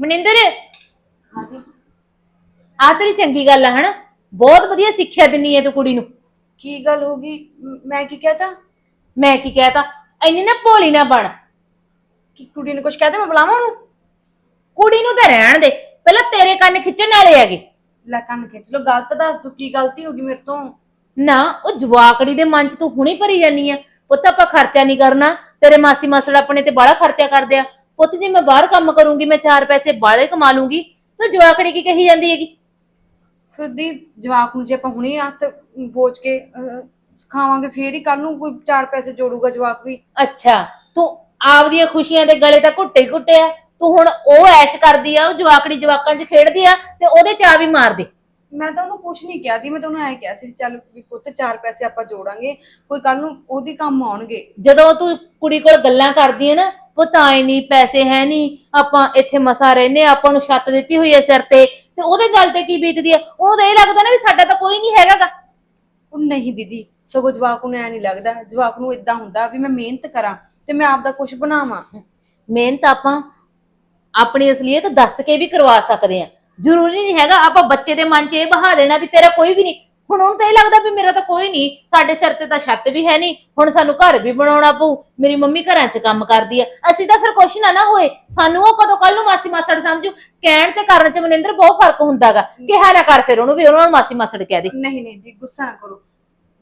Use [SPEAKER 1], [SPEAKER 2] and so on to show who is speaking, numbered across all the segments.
[SPEAKER 1] ਮਨਿੰਦਰ? ਆ ਤੇਰੀ ਚੰਗੀ ਗੱਲ ਆ ਹਨਾ? ਬਹੁਤ ਵਧੀਆ ਸਿੱਖਿਆ ਦਿੰਨੀ ਹੈ ਤੂੰ ਕੁੜੀ ਨੂੰ।
[SPEAKER 2] ਕੀ ਗੱਲ ਹੋ ਗਈ? ਮ- ਮੈਂ ਕੀ ਕਹਤਾ?
[SPEAKER 1] ਮੈਂ ਕੀ ਕਹਿਤਾ? ਇੰਨੀ ਨਾ ਭੋਲੀ ਨਾ ਬਣ।
[SPEAKER 2] ਕਿ ਕੁੜੀ ਨੇ ਕੁਝ ਕਹਤਾ ਮੈਂ ਬੁਲਾਵਾਂ ਉਹਨੂੰ?
[SPEAKER 1] ਕੁੜੀ ਨੂੰ ਤਾਂ ਰਹਿਣ ਦੇ। ਪਹਿਲਾਂ ਤੇਰੇ ਕੰਨ ਖਿੱਚਣ ਵਾਲੇ ਹੈਗੇ।
[SPEAKER 2] ਲੈ ਕੰਨ ਖਿੱਚ ਲੋ ਗਲਤ ਦੱਸ ਤੂੰ ਕੀ ਗਲਤੀ ਹੋ ਗਈ ਮੇਰੇ ਤੋਂ?
[SPEAKER 1] ਨਾ ਉਹ ਜਵਾਕੜੀ ਦੇ ਮਨ 'ਚ ਤੂੰ ਹੁਣੀ ਭਰੀ ਜਾਨੀ ਆ। ਪੁੱਤ ਆਪਾਂ ਖਰਚਾ ਨਹੀਂ ਕਰਨਾ। ਤੇਰੇ ਮਾਸੀ ਮਾਸੜ ਆਪਣੇ ਤੇ ਬਾਹਲਾ ਖਰਚਾ ਕਰਦੇ ਆ। ਪੁੱਤ ਜੇ ਮੈਂ ਬਾਹਰ ਕੰਮ ਕਰੂੰਗੀ ਮੈਂ ਚਾਰ ਪੈਸੇ ਬਾਹਲੇ ਕਮਾ ਲੂੰਗੀ ਤਾਂ ਜਵਾਕੜੀ ਕੀ ਕਹੀ ਜਾਂਦੀ ਹੈਗੀ?
[SPEAKER 2] ਫਿਰ ਦੀ ਜਵਾਕ ਨੂੰ ਜੇ ਆਪਾਂ ਹੁਣੇ ਹੱਥ ਬੋਝ ਕੇ ਅਹ, ਸਿਖਾਵਾਂਗੇ ਫੇਰ ਹੀ ਕੱਲ ਨੂੰ ਕੋਈ ਚਾਰ ਪੈਸੇ ਜੋੜੂਗਾ ਜਵਾਕ ਵੀ।
[SPEAKER 1] ਅੱਛਾ ਤੂੰ ਆਪਦੀਆਂ ਖੁਸ਼ੀਆਂ ਦੇ ਗਲੇ ਤਾਂ ਘੁੱਟੇ ਹੀ ਘੁੱਟਿਆ ਤੂੰ ਹੁਣ ਉਹ ਐਸ਼ ਕਰਦੀ ਆ ਉਹ ਜਵਾਕੜੀ ਜਵਾਕਾਂ 'ਚ ਖੇਡਦੀ ਆ ਤੇ ਉਹਦੇ ਚਾਹ ਵੀ ਮਾਰ ਦੇ।
[SPEAKER 2] ਮੈਂ ਤਾਂ ਉਹਨੂੰ ਕੁਝ ਨਹੀਂ ਕਿਹਾ ਮੈਂ ਤਾਂ ਉਹਨੂੰ ਐ ਕਿਹਾ ਸੀ ਵੀ ਚੱਲ ਵੀ ਪੁੱਤ ਚਾਰ ਪੈਸੇ ਆਪਾਂ ਜੋੜਾਂਗੇ ਕੋਈ ਕੱਲ ਨੂੰ ਉਹਦੀ ਕੰਮ ਆਉਣਗੇ।
[SPEAKER 1] ਜਦੋਂ ਤੂੰ ਕੁੜੀ ਕੋਲ ਗੱਲਾਂ ਕਰਦੀ ਹੈ ਨਾ ਪੁੱਤ ਆਏ ਨਹੀਂ ਪੈਸੇ ਹੈ ਨਹੀਂ। ਆਪਾਂ ਇੱਥੇ ਮਸਾ ਰਹਿੰਦੇ ਹਾਂ, ਆਪਾਂ ਨੂੰ ਛੱਤ ਦਿੱਤੀ ਹੋਈ ਹੈ ਸਿਰ ਤੇ। ਤੇ ਉਹਦੇ ਗੱਲ ਤੇ ਕੀ ਬੀਤਦੀ ਹੈ? ਉਹਨੂੰ ਤਾਂ ਇਹ ਲੱਗਦਾ ਨਾ ਵੀ ਸਾਡਾ ਤਾਂ ਕੋਈ ਨਹੀਂ ਹੈਗਾਗਾ।
[SPEAKER 2] ਉਹ ਨਹੀਂ ਦੀਦੀ ਸਗੋਂ ਜਵਾਕ ਨੂੰ ਐ ਨਹੀਂ ਲੱਗਦਾ। ਜਵਾਕ ਨੂੰ ਇਦਾਂ ਹੁੰਦਾ ਵੀ ਮੈਂ ਮਿਹਨਤ ਕਰਾਂ ਤੇ ਮੈਂ ਆਪਦਾ ਕੁਝ ਬਣਾਵਾਂ।
[SPEAKER 1] ਮਿਹਨਤ ਆਪਾਂ ਆਪਣੀ ਅਸਲੀਅਤ ਦੱਸ ਕੇ ਵੀ ਕਰਵਾ ਸਕਦੇ ਆ ਜ਼ਰੂਰੀ ਨਹੀਂ ਹੈਗਾ ਆਪਾਂ ਬੱਚੇ ਦੇ ਮਨ 'ਚ ਇਹ ਬਹਾ ਦੇਣਾ ਵੀ ਤੇਰਾ ਕੋਈ ਵੀ ਨਹੀਂ। ਹੁਣ ਉਹਨੂੰ ਤਾਂ ਇਹ ਲੱਗਦਾ ਵੀ ਮੇਰਾ ਤਾਂ ਕੋਈ ਨਹੀਂ ਸਾਡੇ ਸਿਰ ਤੇ ਤਾਂ ਛੱਤ ਵੀ ਹੈ ਨਹੀਂ ਹੁਣ ਸਾਨੂੰ ਘਰ ਵੀ ਬਣਾਉਣਾ ਪਊ ਮੇਰੀ ਮੰਮੀ ਘਰਾਂ 'ਚ ਕੰਮ ਕਰਦੀ ਆ। ਅਸੀਂ ਤਾਂ ਫਿਰ ਕੁਛ ਨਾ ਨਾ ਹੋਏ ਸਾਨੂੰ ਉਹ ਕਦੋਂ ਕੱਲ ਨੂੰ ਮਾਸੀ ਮਾਸੜ ਸਮਝੂ ਕਹਿਣ ਤੇ ਕਰਨ 'ਚ ਮਨਿੰਦਰ ਬਹੁਤ ਫ਼ਰਕ ਹੁੰਦਾਗਾ ਕਿਹਾ ਨਾ ਕਰ ਫਿਰ ਉਹਨੂੰ ਵੀ ਉਹਨਾਂ ਨੂੰ ਮਾਸੀ ਮਾਸੜ ਕਹਿ ਦੇ।
[SPEAKER 2] ਨਹੀਂ ਨਹੀਂ ਜੀ ਗੁੱਸਾ ਨਾ ਕਰੋ।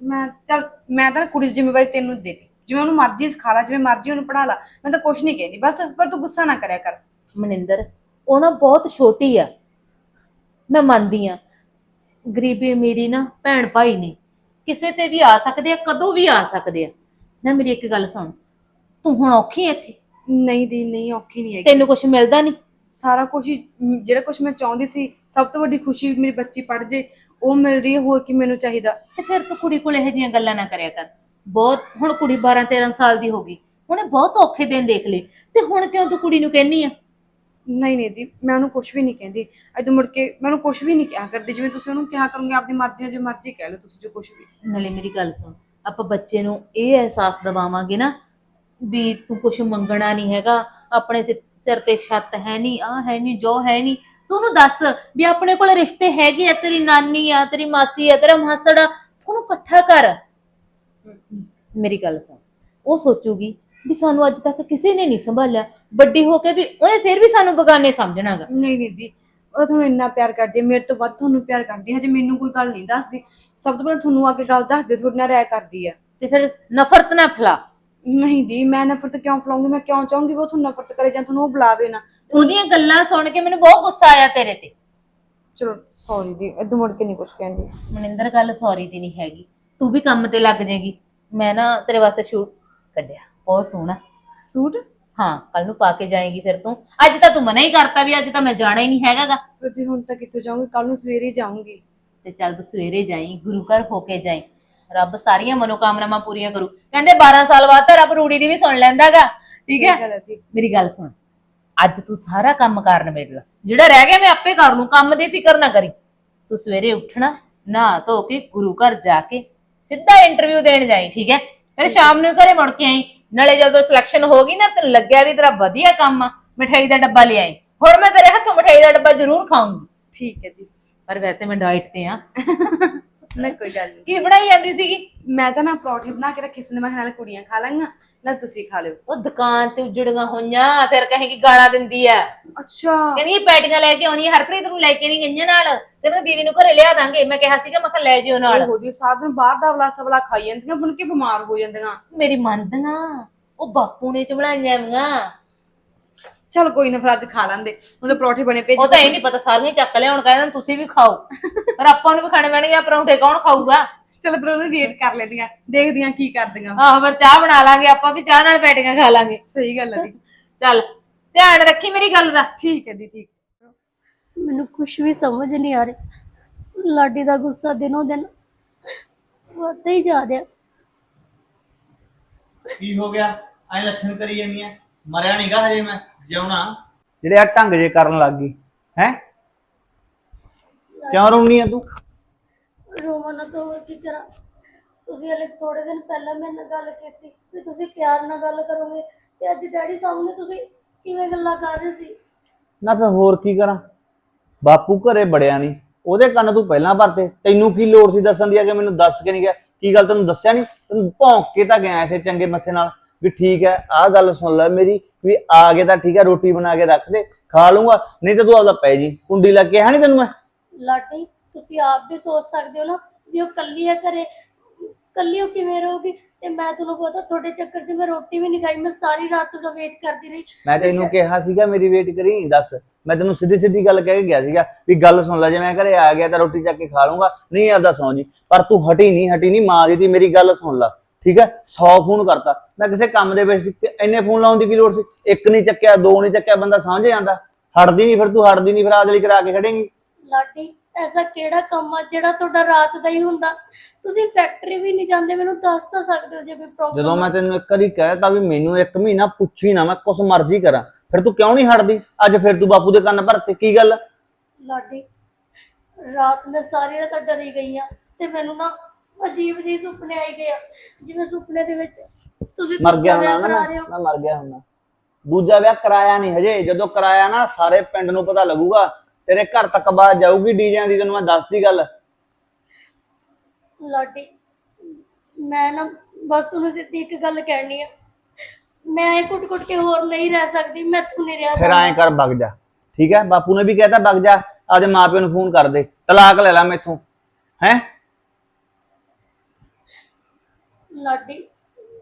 [SPEAKER 2] ਮੈਂ ਚੱਲ ਮੈਂ ਤਾਂ ਕੁੜੀ ਦੀ ਜ਼ਿੰਮੇਵਾਰੀ ਤੈਨੂੰ ਦੇ ਦਿੱਤੀ। ਜਿਵੇਂ ਉਹਨੂੰ ਮਰਜ਼ੀ ਸਿਖਾ ਲਾ ਜਿਵੇਂ ਮਰਜ਼ੀ ਉਹਨੂੰ ਪੜਾ ਲਾ ਮੈਂ ਤਾਂ ਕੁਝ ਨਹੀਂ ਕਹਿੰਦੀ ਬਸ ਪਰ ਤੂੰ ਗੁੱਸਾ ਨਾ ਕਰਿਆ ਕਰ।
[SPEAKER 1] ਮਨਿੰਦਰ ਉਹ ਨਾ ਬਹੁਤ ਛੋਟੀ ਆ। ਮੈਂ ਮੰਨਦੀ ਆ ਗਰੀਬੀ ਅਮੀਰੀ ਨਾ ਭੈਣ ਭਾਈ ਨੇ ਕਿਸੇ ਤੇ ਵੀ ਆ ਸਕਦੇ ਆ ਕਦੋਂ ਵੀ ਆ ਸਕਦੇ ਆ। ਨਾ ਮੇਰੀ ਇੱਕ ਗੱਲ ਸੁਣ ਤੂੰ ਹੁਣ ਔਖੀ ਐ ਇੱਥੇ?
[SPEAKER 2] ਨਹੀਂ ਦੀ ਨਹੀਂ ਔਖੀ ਨਹੀਂ ਹੈਗੀ।
[SPEAKER 1] ਤੈਨੂੰ ਕੁਝ ਮਿਲਦਾ ਨਹੀਂ?
[SPEAKER 2] ਸਾਰਾ ਕੁਝ ਜਿਹੜਾ ਕੁਝ ਮੈਂ ਚਾਹੁੰਦੀ ਸੀ ਸਭ ਤੋਂ ਵੱਡੀ ਖੁਸ਼ੀ ਮੇਰੀ ਬੱਚੀ ਪੜ ਜੇ ਉਹ ਮਿਲ ਰਹੀ ਹੈ ਹੋਰ ਕੀ ਮੈਨੂੰ ਚਾਹੀਦਾ।
[SPEAKER 1] ਤੇ ਫਿਰ ਤੂੰ ਕੁੜੀ ਕੋਲ ਇਹੋ ਜਿਹੀਆਂ ਗੱਲਾਂ ਨਾ ਕਰਿਆ ਕਰ। ਬਹੁਤ ਹੁਣ ਕੁੜੀ 12 13 ਸਾਲ ਦੀ ਹੋ ਗਈ ਉਹਨੇ ਬਹੁਤ ਔਖੇ ਦਿਨ ਦੇਖ ਲਏ। ਤੇ ਹੁਣ ਕਿਉਂ ਤੂੰ ਕੁੜੀ ਨੂੰ ਕਹਿੰਨੀ ਆ?
[SPEAKER 2] ਨਹੀਂ ਨਹੀਂ ਦੀ ਮੈਂ ਉਹਨੂੰ ਕੁਝ ਵੀ ਨਹੀਂ ਕਹਿੰਦੀ। ਅਦੋਂ ਮੁੜ ਕੇ ਮੈਂ ਉਹਨੂੰ ਕੁਝ ਵੀ ਨਹੀਂ ਕਿਹਾ ਕਰਦੀ ਜਿਵੇਂ ਤੁਸੀਂ ਉਹਨੂੰ ਕਿਹਾ ਕਰੋਗੇ ਆਪਦੀ ਮਰਜ਼ੀ ਨਾਲ ਜੋ ਮਰਜ਼ੀ ਕਹਿ ਲਓ ਤੁਸੀਂ ਜੋ ਕੁਝ ਵੀ।
[SPEAKER 1] ਨਾਲੇ ਮੇਰੀ ਗੱਲ ਸੁਣ ਆਪਾਂ ਬੱਚੇ ਨੂੰ ਇਹ ਅਹਿਸਾਸ ਦਿਵਾਵਾਂਗੇ ਨਾ ਵੀ ਤੂੰ ਕੁਝ ਮੰਗਣਾ ਨਹੀਂ ਹੈਗਾ ਆਪਣੇ ਸਿ- ਸਿਰ ਤੇ ਛੱਤ ਹੈ ਨਹੀਂ ਆ ਹੈ ਨਹੀਂ ਜੋ ਹੈ ਨਹੀਂ। ਤੂੰ ਉਹਨੂੰ ਦੱਸ ਵੀ ਆਪਣੇ ਕੋਲ ਰਿਸ਼ਤੇ ਹੈਗੇ ਆ ਤੇਰੀ ਨਾਨੀ ਆ ਤੇਰੀ ਮਾਸੀ ਆ ਤੇਰਾ ਮਾਸੜ ਆ ਇਕੱਠਾ ਕਰ। ਮੇਰੀ ਗੱਲ ਸੁਣ ਉਹ ਸੋਚੂਗੀ ਵੀ ਸਾਨੂੰ ਅੱਜ ਤੱਕ ਕਿਸੇ ਨੇ ਨਹੀਂ ਸੰਭਾਲਿਆ। ਵੱਡੀ ਹੋ ਕੇ ਵੀ ਉਹਨੇ ਫਿਰ ਵੀ ਸਾਨੂੰ ਬਗਾਨੇ ਸਮਝਣਾਗਾ।
[SPEAKER 2] ਨਹੀਂ ਨਹੀਂ ਦੀ ਉਹ ਤਾਂ ਤੁਹਾਨੂੰ ਇੰਨਾ ਪਿਆਰ ਕਰਦੀ ਹੈ ਮੇਰੇ ਤੋਂ ਵੱਧ ਤੁਹਾਨੂੰ ਪਿਆਰ ਕਰਦੀ ਹੈ ਹਜੇ ਮੈਨੂੰ ਕੋਈ ਗੱਲ ਨਹੀਂ ਦੱਸਦੀ। ਸਭ ਤੋਂ ਪਹਿਲਾਂ ਤੁਹਾਨੂੰ ਆ ਕੇ ਗੱਲ ਦੱਸਦੇ ਤੁਹਾਡੇ ਨਾਲ ਰਾਇ ਕਰਦੀ ਆ।
[SPEAKER 1] ਤੇ ਫਿਰ ਨਫ਼ਰਤ ਨਾ ਫੈਲਾ।
[SPEAKER 2] ਨਹੀਂ ਦੀ ਮੈਂ ਨਫ਼ਰਤ ਕਿਉਂ ਫਲਾਉਂਗੀ ਮੈਂ ਕਿਉਂ ਚਾਹੂੰਗੀ ਉਹ ਤੁਹਾਨੂੰ ਨਫ਼ਰਤ ਕਰੇ ਜਾਂ ਤੁਹਾਨੂੰ ਉਹ ਬੁਲਾਵੇ ਨਾ।
[SPEAKER 1] ਉਹਦੀਆਂ ਗੱਲਾਂ ਸੁਣ ਕੇ ਮੈਨੂੰ ਬਹੁਤ ਗੁੱਸਾ ਆਇਆ ਤੇਰੇ ਤੇ।
[SPEAKER 2] ਚਲੋ ਸੌਰੀ ਦੀ ਇਦੋਂ ਮੁੜ ਕੇ ਨਹੀਂ ਕੁਝ ਕਹਿੰਦੀ।
[SPEAKER 1] ਮਨਿੰਦਰ ਗੱਲ ਸੌਰੀ ਦੀ ਨਹੀਂ ਹੈਗੀ। ਤੂੰ ਵੀ ਕੰਮ ਤੇ ਲੱਗ ਜਾਏਗੀ। ਮੈਂ ਨਾ ਤੇਰੇ ਵਾਸਤੇ ਸ਼ੂਟ ਕੱਢਿਆ ਬਹੁਤ ਸੋਹਣਾ।
[SPEAKER 2] ਸੂਟ?
[SPEAKER 1] ਹਾਂ ਕੱਲ ਨੂੰ ਪਾ ਕੇ ਜਾਏਗੀ ਫਿਰ ਤੂੰ। ਅੱਜ ਤਾਂ ਤੂੰ ਮਨਾ ਹੀ ਕਰਤਾ ਵੀ ਅੱਜ ਤਾਂ ਮੈਂ ਜਾਣਾ ਹੀ ਨਹੀਂ ਹੈਗਾਗਾ।
[SPEAKER 2] ਦੀ ਹੁਣ ਤੱਕ ਕਿੱਥੋਂ ਜਾਊਂਗੀ? ਕੱਲ ਨੂੰ ਸਵੇਰੇ ਜਾਊਂਗੀ।
[SPEAKER 1] ਤੇ ਚੱਲ ਤੂੰ ਸਵੇਰੇ ਜਾਈ ਗੁਰੂ ਘਰ ਹੋ ਕੇ ਜਾਈ। ਰੱਬ ਸਾਰੀਆਂ ਮਨੋਕਾਮਨਾਵਾਂ ਪੂਰੀਆਂ ਕਰੂ। ਕਹਿੰਦੇ 12 ਸਾਲ ਬਾਅਦ ਤਾਂ ਰੱਬ ਰੂੜੀ ਦੀ ਵੀ ਸੁਣ ਲੈਂਦਾਗਾ। ਠੀਕ ਹੈ? ਮੇਰੀ ਗੱਲ ਸੁਣ। ਅੱਜ ਤੂੰ ਸਾਰਾ ਕੰਮ ਕਰਨ ਮੇੜ ਲਾ। ਜਿਹੜਾ ਰਹਿ ਗਿਆ ਮੈਂ ਆਪੇ ਕਰ ਲੂੰ ਕੰਮ ਦੀ ਫਿਕਰ ਨਾ ਕਰੀ। ਤੂੰ ਸਵੇਰੇ ਉੱਠਣਾ ਨਹਾ ਧੋ ਕੇ ਗੁਰੂ ਘਰ ਜਾ ਕੇ ਸਿੱਧਾ ਇੰਟਰਵਿਊ ਦੇਣ ਜਾਈ ਠੀਕ ਹੈ? ਫਿਰ ਸ਼ਾਮ ਨੂੰ ਘਰੇ ਮੁੜ ਕੇ ਆਈ। ਨਾਲੇ ਜਦੋਂ ਸਿਲੈਕਸ਼ਨ ਹੋ ਗਈ ਨਾ ਤੈਨੂੰ ਲੱਗਿਆ ਵੀ ਤੇਰਾ ਵਧੀਆ ਕੰਮ ਆ ਮਠਾਈ ਦਾ ਡੱਬਾ ਲੈ ਆਈ ਹੁਣ ਮੈਂ ਤੇਰੇ ਹੱਥੋਂ ਮਠਾਈ ਦਾ ਡੱਬਾ ਜ਼ਰੂਰ ਖਾਊਂਗੀ।
[SPEAKER 2] ਠੀਕ ਹੈ ਦੀ
[SPEAKER 1] ਪਰ ਵੈਸੇ ਮੈਂ ਡਾਈਟ ਤੇ ਆ।
[SPEAKER 2] ਨਾ ਕੋਈ ਗੱਲ ਨਹੀਂ
[SPEAKER 1] ਕੀ ਬਣਾਈ ਜਾਂਦੀ ਸੀਗੀ?
[SPEAKER 2] ਮੈਂ ਤਾਂ ਨਾ ਪਰੌਂਠੇ ਬਣਾ ਕੇ ਰੱਖੇ ਸੀ ਨਾ ਮੈਂ ਕਿਹਾ ਨਾਲ ਕੁੜੀਆਂ ਖਾ ਲਾਂਗੀਆਂ। ਨਾਲ ਤੁਸੀਂ ਖਾ ਲਿਓ।
[SPEAKER 1] ਉਹ ਦੁਕਾਨ ਤੇ ਉਜੜੀਆਂ ਹੋਈਆਂ ਫਿਰ ਕਹੇਗੀ ਗਾਲਾਂ ਦਿੰਦੀ ਆ
[SPEAKER 2] ਅੱਛਾ।
[SPEAKER 1] ਕਹਿੰਦੀ ਇਹ ਪੈਟੀਆਂ ਲੈ ਕੇ ਆਉਣੀ ਹਰਪ੍ਰੀਤ ਨੂੰ ਲੈ ਕੇ ਨਹੀਂ ਗਈਆਂ ਨਾਲ। ਕਹਿੰਦਾ ਦੀਦੀ ਨੂੰ ਘਰੇ ਲਿਆ ਦਾਂਗੇ। ਮੈਂ ਕਿਹਾ ਸੀਗਾ ਮੈਂ ਕਿਹਾ ਲੈ ਜਿਓ ਨਾਲ।
[SPEAKER 2] ਉਹਦੀ ਸਾਧ ਨੂੰ ਬਾਹਰ ਦਾ ਵਲਾ ਸਵਲਾ ਖਾਈ ਜਾਂਦੀਆਂ ਬਣ ਕੇ ਬਿਮਾਰ ਹੋ ਜਾਂਦੀਆਂ।
[SPEAKER 1] ਮੇਰੀ ਮੰਨਦੀਆਂ ਉਹ ਬਾਪੂ ਨੇ ਚ ਬਣਾਈਆਂ ਵੀਆਂ
[SPEAKER 2] ਚਲ ਕੋਈ ਨਾ ਫਿਰ ਅੱਜ ਖਾ ਲਾਂਦੇ। ਉਹਦੇ ਪਰੌਂਠੇ ਬਣੇ ਭੇਜ
[SPEAKER 1] ਉਹ ਤਾਂ ਇਹ ਨਹੀਂ ਪਤਾ ਸਾਰੀਆਂ ਚੱਕ ਲਿਆਉਣ ਕਹਿੰਦੇ ਤੁਸੀਂ ਵੀ ਖਾਓ। ਪਰ ਆਪਾਂ ਨੂੰ ਵੀ ਖਾਣੇ ਪੈਣਗੇ ਆ ਪਰੌਂਠੇ ਕੌਣ ਖਾਊਗਾ?
[SPEAKER 2] ਚਲ ਫਿਰ ਉਹਨੇ ਵੇਟ ਕਰ ਲੈਂਦੀਆਂ ਦੇਖਦੀਆਂ ਕੀ ਕਰਦੀਆਂ।
[SPEAKER 1] ਆਹੋ ਫਿਰ ਚਾਹ ਬਣਾ ਲਾਂਗੇ ਆਪਾਂ ਵੀ ਚਾਹ ਨਾਲ ਪੈਟੀਆਂ ਖਾ ਲਾਂਗੇ।
[SPEAKER 2] ਸਹੀ ਗੱਲ ਹੈ ਦੀ
[SPEAKER 1] ਚੱਲ ਧਿਆਨ ਰੱਖੀ ਮੇਰੀ ਗੱਲ ਦਾ।
[SPEAKER 2] ਠੀਕ ਹੈ ਦੀ ਠੀਕ।
[SPEAKER 3] ਮੈਨੂੰ ਕੁਝ ਵੀ ਸਮਝ ਨਹੀਂ ਆ ਰਿਹਾ। ਲਾਡੀ ਦਾ ਗੁੱਸਾ ਦਿਨੋਂ ਦਿਨ ਵੱਧਦਾ ਹੀ ਜਾ ਰਿਹਾ।
[SPEAKER 4] ਕੀ ਹੋ ਗਿਆ? ਐ ਲੱਛਣ ਕਰੀ ਜਾਨੀ ਐ ਮਰਿਆ ਨਹੀਂਗਾ ਹਜੇ ਮੈਂ ਜਿਉਣਾ।
[SPEAKER 5] ਜਿਹੜੇ ਆ ਢੰਗ ਜੇ ਕਰਨ ਲੱਗ ਗਈ ਹੈ? ਕਿਉਂ ਰੋਣੀ ਆ ਤੂੰ?
[SPEAKER 3] ਰੋਵਾਂ ਨਾ ਤਾਂ ਹੋਰ ਕੀ ਕਰਾਂ? ਤੁਸੀਂ ਹਲੇ ਥੋੜੇ ਦਿਨ ਪਹਿਲਾਂ ਮੇਰੇ ਨਾਲ ਗੱਲ ਕੀਤੀ ਵੀ ਤੁਸੀਂ ਪਿਆਰ ਨਾਲ ਗੱਲ ਕਰੋਗੇ ਤੇ ਅੱਜ ਡੈਡੀ ਸਾਹਮਣੇ ਤੁਸੀਂ ਕਿਵੇਂ ਗੱਲਾਂ ਕਰ ਰਹੇ ਸੀ?
[SPEAKER 5] ਨਾ ਫਿਰ ਹੋਰ ਕੀ ਕਰਾਂ? ਬਾਪੂ ਘਰੇ ਬੜਿਆ ਨਹੀਂ ਉਹਦੇ ਕੰਨ ਤੂੰ ਪਹਿਲਾਂ ਭਰਤੇ ਤੈਨੂੰ ਕੀ ਲੋੜ ਸੀ ਦੱਸਣ ਦੀ? ਆ ਕਿ ਮੈਨੂੰ ਦੱਸ ਕੇ ਨਹੀਂ ਗਿਆ। ਕੀ ਗੱਲ ਤੈਨੂੰ ਦੱਸਿਆ ਨਹੀਂ ਤੈਨੂੰ ਭੌਂਕ ਕੇ ਤਾਂ ਗਿਆ ਇੱਥੇ ਚੰਗੇ ਮੱਥੇ ਨਾਲ ਵੀ ਠੀਕ ਹੈ ਆਹ ਗੱਲ ਸੁਣ ਲੈ ਮੇਰੀ ਵੀ ਆ ਕੇ ਤਾਂ ਠੀਕ ਹੈ ਰੋਟੀ ਬਣਾ ਕੇ ਰੱਖ ਦੇ ਖਾ ਲੂੰਗਾ ਨਹੀਂ ਤਾਂ ਤੂੰ ਆਪਦਾ ਪੈ ਜੀ। ਕੁੰਡੀ ਲੱਗ ਕੇ ਹੈ ਨਹੀਂ ਤੈਨੂੰ ਮੈਂ?
[SPEAKER 3] ਲਾਡੀ ਤੁਸੀਂ ਆਪ ਵੀ ਸੋਚ ਸਕਦੇ ਹੋ ਨਾ ਵੀ ਉਹ ਕੱਲੀ ਹੈ ਘਰੇ। ਕੱਲੀ ਉਹ ਕਿਵੇਂ ਰਹੂਗੀ? ਤੇ ਮੈਂ ਤੁਹਾਨੂੰ ਪਤਾ ਤੁਹਾਡੇ ਚੱਕਰ 'ਚ ਮੈਂ ਰੋਟੀ ਵੀ ਨਹੀਂ ਖਾਈ ਮੈਂ ਸਾਰੀ ਰਾਤ ਦਾ ਵੇਟ ਕਰਦੀ ਰਹੀ।
[SPEAKER 5] ਮੈਂ ਤੈਨੂੰ ਕਿਹਾ ਸੀਗਾ ਮੇਰੀ ਵੇਟ ਕਰੀ ਦੱਸ। ਮੈਂ ਤੈਨੂੰ ਸਿੱਧੀ ਸਿੱਧੀ ਗੱਲ ਕਹਿ ਕੇ ਗਿਆ ਸੀਗਾ ਵੀ ਗੱਲ ਸੁਣ ਲੈ ਜੇ ਮੈਂ ਘਰੇ ਆ ਗਿਆ ਤਾਂ ਰੋਟੀ ਚੱਕ ਕੇ ਖਾ ਲੂੰਗਾ ਨਹੀਂ ਆਪਦਾ ਸੌਂ ਜੀ। ਪਰ ਤੂੰ ਹਟੀ ਨਹੀਂ ਹਟੀ ਨਹੀਂ ਮਾਂ ਦੀ ਤੀ ਮੇਰੀ ਗੱਲ ਸੁਣ ਲੈ। ਠੀਕ ਹੈ? 100 ਫੋਨ ਕਰਤਾ। ਮੈਂ ਕਿਸੇ ਕੰਮ ਦੇ ਵਿੱਚ ਇੰਨੇ ਫੋਨ ਲਾਉਣ ਦੀ ਕੀ ਲੋੜ ਸੀ? ਇੱਕ ਨਹੀਂ ਚੱਕਿਆ ਦੋ ਨਹੀਂ ਚੱਕਿਆ ਬੰਦਾ ਸਮਝ ਜਾਂਦਾ ਹਟਦੀ ਨਹੀਂ ਫਿਰ ਤੂੰ ਹਟਦੀ ਨਹੀਂ ਫਿਰ ਆਦਲੀ ਕਰਾ ਕੇ ਖੜੇਂਗੀ।
[SPEAKER 3] ਲਾਡੀ ਐਸਾ ਕਿਹੜਾ ਕੰਮ ਆ ਜਿਹੜਾ ਤੁਹਾਡਾ ਰਾਤ ਦਾ ਹੀ ਹੁੰਦਾ? ਤੁਸੀਂ ਫੈਕਟਰੀ ਵੀ ਨਹੀਂ ਜਾਂਦੇ ਮੈਨੂੰ ਦੱਸ ਤਾਂ ਸਕਦੇ ਹੋ ਜੇ ਕੋਈ ਪ੍ਰੋਬਲਮ
[SPEAKER 5] ਜਦੋਂ ਮੈਂ ਤੈਨੂੰ ਇੱਕ ਵਾਰੀ ਕਹਿਤਾ ਵੀ ਮੈਨੂੰ ਇੱਕ ਮਹੀਨਾ ਪੁੱਛੀ ਨਾ ਮੈਂ ਕੁਛ ਮਰਜ਼ੀ ਕਰਾਂ। ਫਿਰ ਤੂੰ ਕਿਉਂ ਨਹੀਂ ਹਟਦੀ? ਅੱਜ ਫਿਰ ਤੂੰ ਬਾਪੂ ਦੇ ਕੰਨ ਭਰਤੇ ਕੀ ਗੱਲ?
[SPEAKER 3] ਲਾਡੀ ਰਾਤ ਮੈਂ ਸਾਰੀ ਰਾਤ ਡਰੀ ਗਈ ਆ ਤੇ ਮੈਨੂੰ ਨਾ ਅਜੀਬ ਜਿਹੇ ਸੁਪਨੇ ਆਈ ਗਏ ਆ। ਜਿਵੇਂ ਸੁਪਨੇ ਦੇ ਵਿੱਚ ਤੁਸੀਂ
[SPEAKER 5] ਮਰ ਗਿਆ
[SPEAKER 3] ਵਿਆਹ
[SPEAKER 5] ਨਾ। ਮੈਂ ਮਰ ਗਿਆ ਹੁੰਦਾ। ਦੂਜਾ ਵਿਆਹ ਕਰਾਇਆ ਨਹੀਂ ਹਜੇ। ਜਦੋਂ ਕਰਾਇਆ ਨਾ ਸਾਰੇ ਪਿੰਡ ਨੂੰ ਪਤਾ ਲੱਗੂਗਾ ਤੇਰੇ ਘਰ ਤੱਕ ਬਾਤ ਜਾਊਗੀ ਡੀਜਿਆਂ ਦੀ ਤੈਨੂੰ ਮੈਂ ਦੱਸਦੀ ਗੱਲ।
[SPEAKER 3] ਲਾਡੀ ਮੈਂ ਨਾ ਬਸ ਤੁਹਾਨੂੰ ਸਿੱਧੀ ਇੱਕ ਗੱਲ ਕਹਿਣੀ ਆ। ਮੈਂ ਇਹ ਕੁੱਟ ਕੁੱਟ ਕੇ ਹੋਰ ਨਹੀਂ ਰਹਿ ਸਕਦੀ ਮੈਂ ਤੂੰ ਨਹੀਂ ਰਿਹਾ
[SPEAKER 5] ਫਿਰ ਐਂ ਕਰ ਵਗ ਜਾ। ਠੀਕ ਹੈ? ਬਾਪੂ ਨੇ ਵੀ ਕਹਿਤਾ ਵਗ ਜਾ। ਆਪਦੇ ਮਾਪਿਆਂ ਨੂੰ ਫੋਨ ਕਰ ਦੇ। ਤਲਾਕ ਲੈ ਲੈ ਮੈਥੋਂ। ਹੈ?
[SPEAKER 3] ਲਾਡੀ